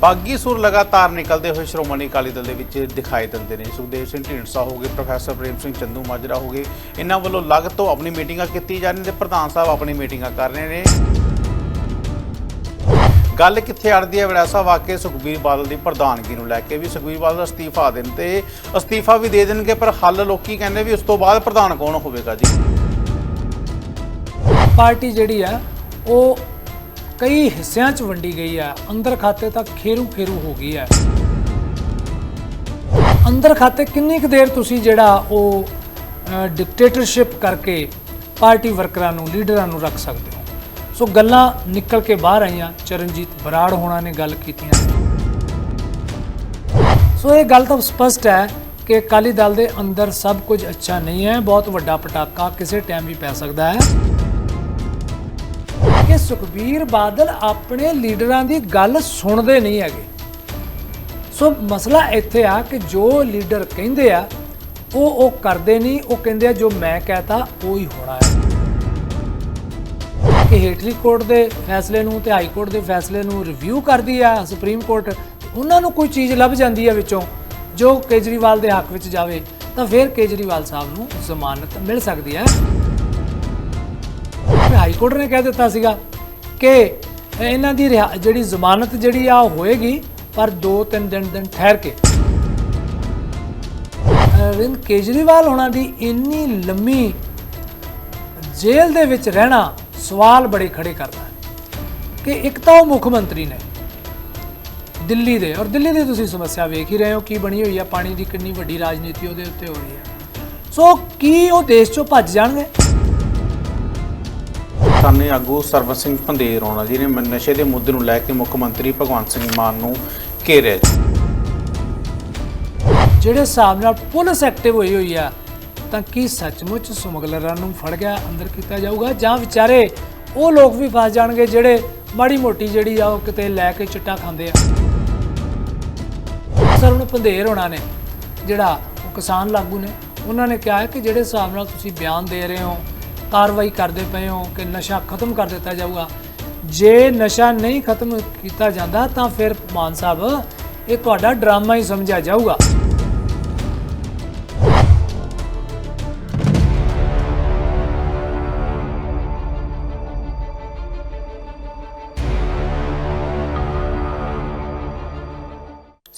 ਬਾਗੀ ਸੁਰ ਲਗਾਤਾਰ ਨਿਕਲਦੇ ਹੋਏ ਸ਼੍ਰੋਮਣੀ ਅਕਾਲੀ ਦਲ ਦੇ ਵਿੱਚ ਦਿਖਾਈ ਦਿੰਦੇ ਨੇ। ਸੁਖਦੇਵ ਸਿੰਘ ਢੀਂਡਸਾ ਹੋ ਗਏ, ਪ੍ਰੋਫੈਸਰ ਪ੍ਰੇਮ ਸਿੰਘ ਚੰਦੂ ਮਾਜਰਾ ਹੋ ਗਏ। ਇਹਨਾਂ ਵੱਲੋਂ ਲਗ ਤੋਂ ਆਪਣੀ ਮੀਟਿੰਗਾਂ ਕੀਤੀ ਜਾ ਰਹੀਆਂ ਤੇ ਪ੍ਰਧਾਨ ਸਾਹਿਬ ਆਪਣੀ ਮੀਟਿੰਗਾਂ ਕਰ ਰਹੇ ਨੇ। ਗੱਲ ਕਿੱਥੇ ਅੜਦੀ ਹੈ? ਵਿਰਾਸਾ ਵਾਕਿਆ ਸੁਖਬੀਰ ਬਾਦਲ ਦੀ ਪ੍ਰਧਾਨਗੀ ਨੂੰ ਲੈ ਕੇ ਵੀ ਸੁਖਬੀਰ ਬਾਦਲ ਅਸਤੀਫਾ ਦੇਣ ਤੇ ਅਸਤੀਫਾ ਵੀ ਦੇ ਦੇਣਗੇ, ਪਰ ਹੱਲ ਲੋਕੀ ਕਹਿੰਦੇ ਵੀ ਉਸ ਤੋਂ ਬਾਅਦ ਪ੍ਰਧਾਨ ਕੌਣ ਹੋਵੇਗਾ ਜੀ? ਪਾਰਟੀ ਜਿਹੜੀ ਹੈ, ਉਹ ਕਈ ਹਿੱਸਿਆਂ 'ਚ ਵੰਡੀ ਗਈ ਹੈ। ਅੰਦਰ ਖਾਤੇ ਤਾਂ ਖੇਰੂ ਖੇਰੂ ਹੋ ਗਈ ਹੈ। ਅੰਦਰ ਖਾਤੇ ਕਿੰਨੀ ਕੁ ਦੇਰ ਤੁਸੀਂ ਜਿਹੜਾ ਉਹ ਡਿਕਟੇਟਰਸ਼ਿਪ ਕਰਕੇ ਪਾਰਟੀ ਵਰਕਰਾਂ ਨੂੰ ਲੀਡਰਾਂ ਨੂੰ ਰੱਖ ਸਕਦੇ ਹੋ? ਸੋ ਗੱਲਾਂ ਨਿਕਲ ਕੇ ਬਾਹਰ ਆਈਆਂ। ਚਰਨਜੀਤ ਬਰਾੜ ਹੋਣਾ ਨੇ ਗੱਲ ਕੀਤੀਆਂ। ਸੋ ਇਹ ਗੱਲ ਤਾਂ ਸਪਸ਼ਟ ਹੈ ਕਿ ਅਕਾਲੀ ਦਲ ਦੇ ਅੰਦਰ ਸਭ ਕੁਝ ਅੱਛਾ ਨਹੀਂ ਹੈ। ਬਹੁਤ ਵੱਡਾ ਪਟਾਕਾ ਕਿਸੇ ਟਾਈਮ ਵੀ ਪੈ ਸਕਦਾ ਹੈ। ਕਿ ਸੁਖਬੀਰ ਬਾਦਲ ਆਪਣੇ ਲੀਡਰਾਂ ਦੀ ਗੱਲ ਸੁਣਦੇ ਨਹੀਂ ਹੈਗੇ। ਸੋ ਮਸਲਾ ਇੱਥੇ ਆ ਕਿ ਜੋ ਲੀਡਰ ਕਹਿੰਦੇ ਆ, ਉਹ ਉਹ ਕਰਦੇ ਨਹੀਂ, ਉਹ ਕਹਿੰਦੇ ਆ ਜੋ ਮੈਂ ਕਹਤਾ, ਉਹ ਹੀ ਹੋਣਾ ਹੈ। ਕਿ ਹੇਠਲੀ ਕੋਰਟ ਦੇ ਫੈਸਲੇ ਨੂੰ ਤੇ ਹਾਈ ਕੋਰਟ ਦੇ ਫੈਸਲੇ ਨੂੰ ਰਿਵਿਊ ਕਰਦੀ ਆ ਸੁਪਰੀਮ ਕੋਰਟ ਉਹਨਾਂ ਨੂੰ ਕੋਈ ਚੀਜ਼ ਲੱਭ ਜਾਂਦੀ ਹੈ ਵਿੱਚੋਂ, ਜੋ ਕੇਜਰੀਵਾਲ ਦੇ ਹੱਕ ਵਿੱਚ ਜਾਵੇ, ਤਾਂ ਫਿਰ ਕੇਜਰੀਵਾਲ ਸਾਹਿਬ ਨੂੰ ਜ਼ਮਾਨਤ ਮਿਲ ਸਕਦੀ ਹੈ। ਹਾਈ ਕੋਰਟ ਨੇ ਕਹਿ ਦਿੱਤਾ ਸੀਗਾ ਕਿ ਇਹਨਾਂ ਦੀ ਰਿਹਾ- ਜਿਹੜੀ ਜ਼ਮਾਨਤ ਜਿਹੜੀ ਆ ਉਹ ਹੋਏਗੀ, ਪਰ 2-3 ਦਿਨ ਦਿਨ ਠਹਿਰ ਕੇ। ਅਰਵਿੰਦ ਕੇਜਰੀਵਾਲ ਹੋਣਾ ਦੀ ਇੰਨੀ ਲੰਮੀ ਜੇਲ੍ਹ ਦੇ ਵਿੱਚ ਰਹਿਣਾ ਸਵਾਲ ਬੜੇ ਖੜੇ ਕਰਦਾ ਹੈ ਕਿ ਇੱਕ ਤਾਂ ਉਹ ਮੁੱਖ ਮੰਤਰੀ ਨੇ ਦਿੱਲੀ ਦੇ, ਔਰ ਦਿੱਲੀ ਦੀ ਤੁਸੀਂ ਸਮੱਸਿਆ ਵੇਖ ਹੀ ਰਹੇ ਹੋ, ਕੀ ਬਣੀ ਹੋਈ ਹੈ ਪਾਣੀ ਦੀ ਕਿੰਨੀ ਵੱਡੀ ਰਾਜਨੀਤੀ ਉਹਦੇ ਉੱਤੇ ਹੋ ਰਹੀ ਹੈ ਸੋ ਕੀ ਉਹ ਦੇਸ਼ ਚੋਂ ਭੱਜ ਜਾਣਗੇ? ਕਿਸਾਨੀ ਆਗੂ ਸਰਵਨ ਸਿੰਘ ਪੰਦੇਰ ਹੋਣਾ ਜੀ ਨੇ ਨਸ਼ੇ ਦੇ ਮੁੱਦੇ ਨੂੰ ਲੈ ਕੇ ਮੁੱਖ ਮੰਤਰੀ ਭਗਵੰਤ ਸਿੰਘ ਮਾਨ ਨੂੰ ਘੇਰਿਆ ਜੀ। ਜਿਹੜੇ ਹਿਸਾਬ ਨਾਲ ਪੁਲਿਸ ਐਕਟਿਵ ਹੋਈ ਹੋਈ ਆ, ਤਾਂ ਕੀ ਸੱਚਮੁੱਚ ਸਮਗਲਰਾਂ ਨੂੰ ਫੜ ਗਿਆ, ਅੰਦਰ ਕੀਤਾ ਜਾਊਗਾ? ਜਾਂ ਵਿਚਾਰੇ ਉਹ ਲੋਕ ਵੀ ਫਸ ਜਾਣਗੇ ਜਿਹੜੇ ਮਾੜੀ ਮੋਟੀ ਜਿਹੜੀ ਆ ਉਹ ਕਿਤੇ ਲੈ ਕੇ ਚਿੱਟਾ ਖਾਂਦੇ ਆ? ਸਰ ਉਹਨੂੰ ਪੰਧੇਰ ਹੋਣਾ ਨੇ, ਜਿਹੜਾ ਉਹ ਕਿਸਾਨ ਲਾਗੂ ਨੇ, ਉਹਨਾਂ ਨੇ ਕਿਹਾ ਕਿ ਜਿਹੜੇ ਹਿਸਾਬ ਨਾਲ ਤੁਸੀਂ ਬਿਆਨ ਦੇ ਰਹੇ ਹੋ ਕਾਰਵਾਈ ਕਰਦੇ ਪਏ ਹੋ ਕਿ ਨਸ਼ਾ ਖਤਮ ਕਰ ਦਿੱਤਾ ਜਾਊਗਾ। ਜੇ ਨਸ਼ਾ ਨਹੀਂ ਖਤਮ ਕੀਤਾ ਜਾਂਦਾ ਤਾਂ ਫਿਰ ਮਾਨ ਸਾਹਿਬ, ਇਹ ਤੁਹਾਡਾ ਡਰਾਮਾ ਹੀ ਸਮਝਿਆ ਜਾਊਗਾ।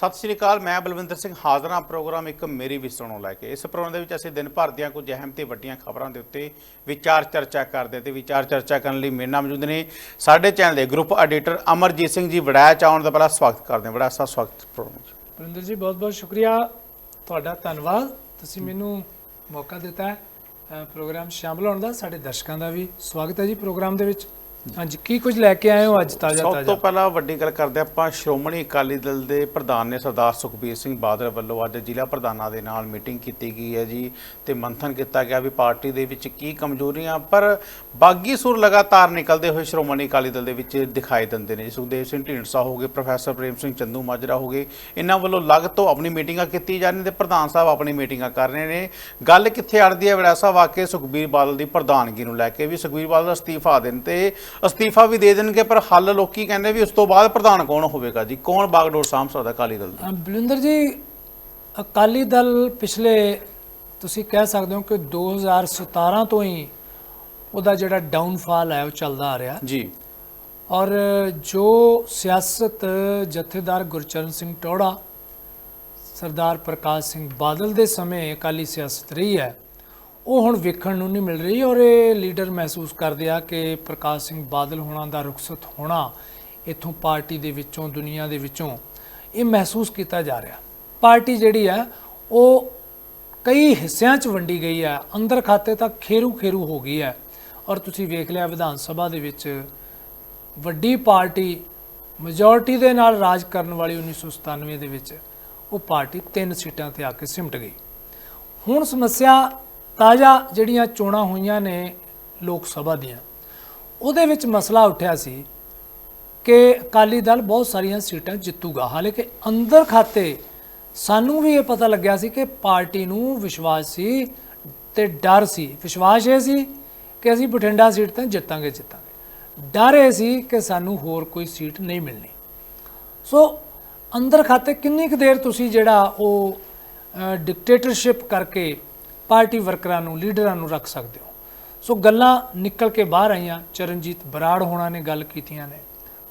ਸਤਿ ਸ਼੍ਰੀ ਅਕਾਲ, ਮੈਂ ਬਲਵਿੰਦਰ ਸਿੰਘ ਹਾਜ਼ਰਾਂ ਪ੍ਰੋਗਰਾਮ ਇੱਕ ਮੇਰੀ ਵਿਸਣ ਨੂੰ ਲੈ ਕੇ। ਇਸ ਪ੍ਰੋਗਰਾਮ ਦੇ ਵਿੱਚ ਅਸੀਂ ਦਿਨ ਭਰ ਦੀਆਂ ਕੁਝ ਅਹਿਮ ਤੇ ਵੱਡੀਆਂ ਖਬਰਾਂ ਦੇ ਉੱਤੇ ਵਿਚਾਰ ਚਰਚਾ ਕਰਦੇ ਹਾਂ ਤੇ ਵਿਚਾਰ ਚਰਚਾ ਕਰਨ ਲਈ ਮੇਰੇ ਨਾਲ ਮੌਜੂਦ ਨੇ ਸਾਡੇ ਚੈਨਲ ਦੇ ਗਰੁੱਪ ਐਡੀਟਰ ਅਮਰਜੀਤ ਸਿੰਘ ਜੀ। ਵੜਾਇਆ ਚਾਉਣ ਦਾ ਪਹਿਲਾ ਸਵਾਗਤ ਕਰਦੇ ਹਾਂ। ਬੜਾ ਸਾ ਸਵਾਗਤ ਪ੍ਰੋਗਰਾਮ ਬਲਵਿੰਦਰ ਜੀ ਬਹੁਤ ਬਹੁਤ ਸ਼ੁਕਰੀਆ। ਤੁਹਾਡਾ ਧੰਨਵਾਦ। ਤੁਸੀਂ ਮੈਨੂੰ ਮੌਕਾ ਦਿੱਤਾ ਪ੍ਰੋਗਰਾਮ ਸ਼ਾਮਲ ਹੋਣ ਦਾ, ਸਾਡੇ ਦਰਸ਼ਕਾਂ ਦਾ ਵੀ। ਸਵਾਗਤ ਹੈ ਜੀ ਪ੍ਰੋਗਰਾਮ ਦੇ ਵਿੱਚ। ਹਾਂਜੀ, ਕੀ ਕੁਝ ਲੈ ਕੇ ਆਏ ਹੋ ਅੱਜ ਤਾਜ਼ਾ ਸਭ ਤੋਂ ਪਹਿਲਾਂ ਵੱਡੀ ਗੱਲ ਕਰਦੇ ਹਾਂ, ਆਪਾਂ ਸ਼੍ਰੋਮਣੀ ਅਕਾਲੀ ਦਲ ਦੇ ਪ੍ਰਧਾਨ ਨੇ ਸਰਦਾਰ ਸੁਖਬੀਰ ਸਿੰਘ ਬਾਦਲ ਵੱਲੋਂ ਅੱਜ ਜ਼ਿਲ੍ਹਾ ਪ੍ਰਧਾਨਾਂ ਦੇ ਨਾਲ ਮੀਟਿੰਗ ਕੀਤੀ ਗਈ ਹੈ ਜੀ ਤੇ ਮੰਥਨ ਕੀਤਾ ਗਿਆ ਵੀ ਪਾਰਟੀ ਦੇ ਵਿੱਚ ਕੀ ਕਮਜ਼ੋਰੀਆਂ, ਪਰ ਬਾਗੀ ਸੁਰ ਲਗਾਤਾਰ ਨਿਕਲਦੇ ਹੋਏ ਸ਼੍ਰੋਮਣੀ ਅਕਾਲੀ ਦਲ ਦੇ ਵਿੱਚ ਦਿਖਾਈ ਦਿੰਦੇ ਨੇ। ਜੀ ਸੁਖਦੇਵ ਸਿੰਘ ਢੀਂਡਸਾ ਹੋ ਗਏ, ਪ੍ਰੋਫੈਸਰ ਪ੍ਰੇਮ ਸਿੰਘ ਚੰਦੂ ਮਾਜਰਾ ਹੋ ਗਏ, ਇਹਨਾਂ ਵੱਲੋਂ ਲਗ ਤੋਂ ਆਪਣੀ ਮੀਟਿੰਗਾਂ ਕੀਤੀ ਜਾ ਰਹੀਆਂ ਤੇ ਪ੍ਰਧਾਨ ਸਾਹਿਬ ਆਪਣੀ ਮੀਟਿੰਗਾਂ ਕਰ ਰਹੇ ਨੇ। ਗੱਲ ਕਿੱਥੇ ਅੜਦੀ ਹੈ? ਵਿਰਾਸਾ ਵਾਕਿਆ ਸੁਖਬੀਰ ਬਾਦਲ ਦੀ ਪ੍ਰਧਾਨਗੀ ਨੂੰ ਲੈ ਕੇ ਵੀ ਸੁਖਬੀਰ ਬਾਦਲ ਅਸਤੀਫਾ ਦੇਣ ਤੇ ਅਸਤੀਫਾ ਵੀ ਦੇ ਦੇਣਗੇ ਪਰ ਹੱਲ ਲੋਕੀ ਕਹਿੰਦੇ ਵੀ ਉਸ ਤੋਂ ਬਾਅਦ ਪ੍ਰਧਾਨ ਕੌਣ ਹੋਵੇਗਾ ਜੀ? ਕੌਣ ਬਾਗਡੋਰ ਸਾਂਭ ਸਕਦਾ ਅਕਾਲੀ ਦਲ ਦਾ? ਬਲਵਿੰਦਰ ਜੀ ਅਕਾਲੀ ਦਲ ਪਿਛਲੇ ਤੁਸੀਂ ਕਹਿ ਸਕਦੇ ਹੋ ਕਿ 2017 ਤੋਂ ਹੀ ਉਹਦਾ ਜਿਹੜਾ ਡਾਊਨਫਾਲ ਹੈ ਉਹ ਚੱਲਦਾ ਆ ਰਿਹਾ। ਜੀ। ਔਰ ਜੋ ਸਿਆਸਤ ਜਥੇਦਾਰ ਗੁਰਚਰਨ ਸਿੰਘ ਟੋੜਾ ਸਰਦਾਰ ਪ੍ਰਕਾਸ਼ ਸਿੰਘ ਬਾਦਲ ਦੇ ਸਮੇਂ ਅਕਾਲੀ ਸਿਆਸਤ ਰਹੀ ਹੈ ਉਹ ਹੁਣ ਵੇਖਣ ਨੂੰ ਨਹੀਂ ਮਿਲ ਰਹੀ ਔਰ ਇਹ ਲੀਡਰ ਮਹਿਸੂਸ ਕਰਦੇ ਆ ਕਿ ਪ੍ਰਕਾਸ਼ ਸਿੰਘ ਬਾਦਲ ਹੋਣਾ ਦਾ ਰੁਖਸਤ ਹੋਣਾ ਇਥੋਂ ਪਾਰਟੀ ਦੇ ਵਿੱਚੋਂ, ਦੁਨੀਆ ਦੇ ਵਿੱਚੋਂ ਇਹ ਮਹਿਸੂਸ ਕੀਤਾ ਜਾ ਰਿਹਾ। ਪਾਰਟੀ ਜਿਹੜੀ ਹੈ ਉਹ ਕਈ ਹਿੱਸਿਆਂ 'ਚ ਵੰਡੀ ਗਈ ਹੈ ਅੰਦਰ ਖਾਤੇ ਤਾਂ ਖੇਰੂ ਖੇਰੂ ਹੋ ਗਈ ਹੈ ਔਰ ਤੁਸੀਂ ਵੇਖ ਲਿਆ ਵਿਧਾਨ ਸਭਾ ਦੇ ਵਿੱਚ ਵੱਡੀ ਪਾਰਟੀ ਮੈਜੋਰਟੀ ਦੇ ਨਾਲ ਰਾਜ ਕਰਨ ਵਾਲੀ 1997 ਦੇ ਵਿੱਚ ਉਹ ਪਾਰਟੀ ਤਿੰਨ ਸੀਟਾਂ ਤੇ ਆ ਕੇ ਸਿਮਟ ਗਈ। ਹੁਣ ਸਮੱਸਿਆ ਤਾਜ਼ਾ ਜਿਹੜੀਆਂ ਚੋਣਾਂ ਹੋਈਆਂ ਨੇ ਲੋਕ ਸਭਾ ਦੀਆਂ, ਉਹਦੇ ਵਿੱਚ ਮਸਲਾ ਉੱਠਿਆ ਸੀ ਕਿ ਅਕਾਲੀ ਦਲ ਬਹੁਤ ਸਾਰੀਆਂ ਸੀਟਾਂ ਜਿੱਤੂਗਾ। ਹਾਲਾਂਕਿ ਅੰਦਰ ਖਾਤੇ ਸਾਨੂੰ ਵੀ ਇਹ ਪਤਾ ਲੱਗਿਆ ਸੀ ਕਿ ਪਾਰਟੀ ਨੂੰ ਵਿਸ਼ਵਾਸ ਸੀ ਤੇ ਡਰ ਸੀ। ਵਿਸ਼ਵਾਸ ਇਹ ਸੀ ਕਿ ਅਸੀਂ ਬਠਿੰਡਾ ਸੀਟ ਤਾਂ ਜਿੱਤਾਂਗੇ ਜਿੱਤਾਂਗੇ। ਡਰ ਇਹ ਸੀ ਕਿ ਸਾਨੂੰ ਹੋਰ ਕੋਈ ਸੀਟ ਨਹੀਂ ਮਿਲਣੀ। ਸੋ ਅੰਦਰ ਖਾਤੇ ਕਿੰਨੀ ਕੁ ਦੇਰ ਤੁਸੀਂ ਜਿਹੜਾ ਉਹ ਡਿਕਟੇਟਰਸ਼ਿਪ ਕਰਕੇ ਪਾਰਟੀ ਵਰਕਰਾਂ ਨੂੰ ਲੀਡਰਾਂ ਨੂੰ ਰੱਖ ਸਕਦੇ ਹੋ। ਸੋ ਗੱਲਾਂ ਨਿਕਲ ਕੇ ਬਾਹਰ ਆਈਆਂ। ਚਰਨਜੀਤ ਬਰਾੜ ਹੋਣਾ ਨੇ ਗੱਲ ਕੀਤੀਆਂ ਨੇ।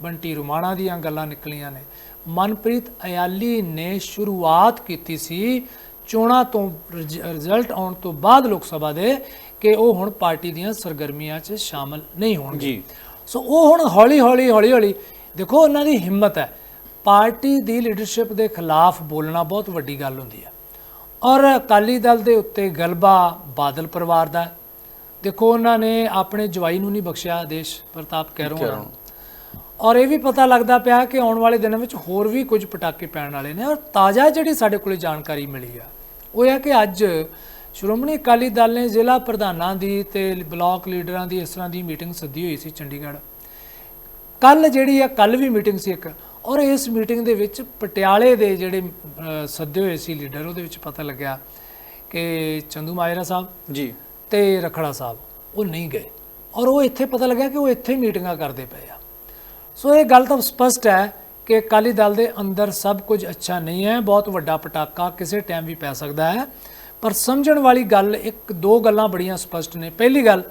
ਬੰਟੀ ਰੁਮਾਣਾ ਦੀਆਂ ਗੱਲਾਂ ਨਿਕਲੀਆਂ ਨੇ। ਮਨਪ੍ਰੀਤ ਅਯਾਲੀ ਨੇ ਸ਼ੁਰੂਆਤ ਕੀਤੀ ਸੀ ਚੋਣਾਂ ਤੋਂ ਰਿਜ- ਰਿਜ਼ਲਟ ਆਉਣ ਤੋਂ ਬਾਅਦ ਲੋਕ ਸਭਾ ਦੇ ਕਿ ਉਹ ਹੁਣ ਪਾਰਟੀ ਦੀਆਂ ਸਰਗਰਮੀਆਂ 'ਚ ਸ਼ਾਮਲ ਨਹੀਂ ਹੋਣਗੇ। ਸੋ ਉਹ ਹੁਣ ਹੌਲੀ ਹੌਲੀ ਹੌਲੀ ਹੌਲੀ ਦੇਖੋ ਉਹਨਾਂ ਦੀ ਹਿੰਮਤ ਹੈ। ਪਾਰਟੀ ਦੀ ਲੀਡਰਸ਼ਿਪ ਦੇ ਖਿਲਾਫ ਬੋਲਣਾ ਬਹੁਤ ਵੱਡੀ ਗੱਲ ਹੁੰਦੀ ਹੈ। ਔਰ ਅਕਾਲੀ ਦਲ ਦੇ ਉੱਤੇ ਗਲਬਾ ਬਾਦਲ ਪਰਿਵਾਰ ਦਾ। ਦੇਖੋ ਉਹਨਾਂ ਨੇ ਆਪਣੇ ਜਵਾਈ ਨੂੰ ਨਹੀਂ ਬਖਸ਼ਿਆ ਦੇਸ਼ ਪ੍ਰਤਾਪ ਕੈਰੋਂ ਹੋਰਾਂ ਨੂੰ ਔਰ ਇਹ ਵੀ ਪਤਾ ਲੱਗਦਾ ਪਿਆ ਕਿ ਆਉਣ ਵਾਲੇ ਦਿਨਾਂ ਵਿੱਚ ਹੋਰ ਵੀ ਕੁਝ ਪਟਾਕੇ ਪੈਣ ਵਾਲੇ ਨੇ ਔਰ ਤਾਜ਼ਾ ਜਿਹੜੀ ਸਾਡੇ ਕੋਲੇ ਜਾਣਕਾਰੀ ਮਿਲੀ ਆ ਉਹ ਇਹ ਹੈ ਕਿ ਅੱਜ ਸ਼੍ਰੋਮਣੀ ਅਕਾਲੀ ਦਲ ਨੇ ਜ਼ਿਲ੍ਹਾ ਪ੍ਰਧਾਨਾਂ ਦੀ ਤੇ ਬਲਾਕ ਲੀਡਰਾਂ ਦੀ ਇਸ ਤਰ੍ਹਾਂ ਦੀ ਮੀਟਿੰਗ ਸੱਦੀ ਹੋਈ ਸੀ ਚੰਡੀਗੜ੍ਹ। ਕੱਲ ਜਿਹੜੀ ਆ ਕੱਲ ਵੀ ਮੀਟਿੰਗ ਸੀ ਇੱਕ। ਔਰ ਇਸ ਮੀਟਿੰਗ ਦੇ ਵਿੱਚ ਪਟਿਆਲੇ ਦੇ ਜਿਹੜੇ ਸੱਦੇ ਹੋਏ ਸੀ ਲੀਡਰ ਉਹਦੇ ਵਿੱਚ ਪਤਾ ਲੱਗਿਆ ਕਿ ਚੰਦੂ ਮਾਜਰਾ ਸਾਹਿਬ ਜੀ। ਤੇ ਰਖੜਾ ਸਾਹਿਬ ਉਹ ਨਹੀਂ ਗਏ। ਔਰ ਉਹ ਇੱਥੇ ਪਤਾ ਲੱਗਿਆ ਕਿ ਉਹ ਇੱਥੇ ਮੀਟਿੰਗਾਂ ਕਰਦੇ ਪਏ ਆ। ਸੋ ਇਹ ਗੱਲ ਤਾਂ ਸਪਸ਼ਟ ਹੈ ਕਿ ਅਕਾਲੀ ਦਲ ਦੇ ਅੰਦਰ ਸਭ ਕੁਝ ਅੱਛਾ ਨਹੀਂ ਹੈ ਬਹੁਤ ਵੱਡਾ ਪਟਾਕਾ ਕਿਸੇ ਟਾਈਮ ਵੀ ਪੈ ਸਕਦਾ ਹੈ। ਪਰ ਸਮਝਣ ਵਾਲੀ ਗੱਲ ਇੱਕ ਦੋ ਗੱਲਾਂ ਬੜੀਆਂ ਸਪਸ਼ਟ ਨੇ। ਪਹਿਲੀ ਗੱਲ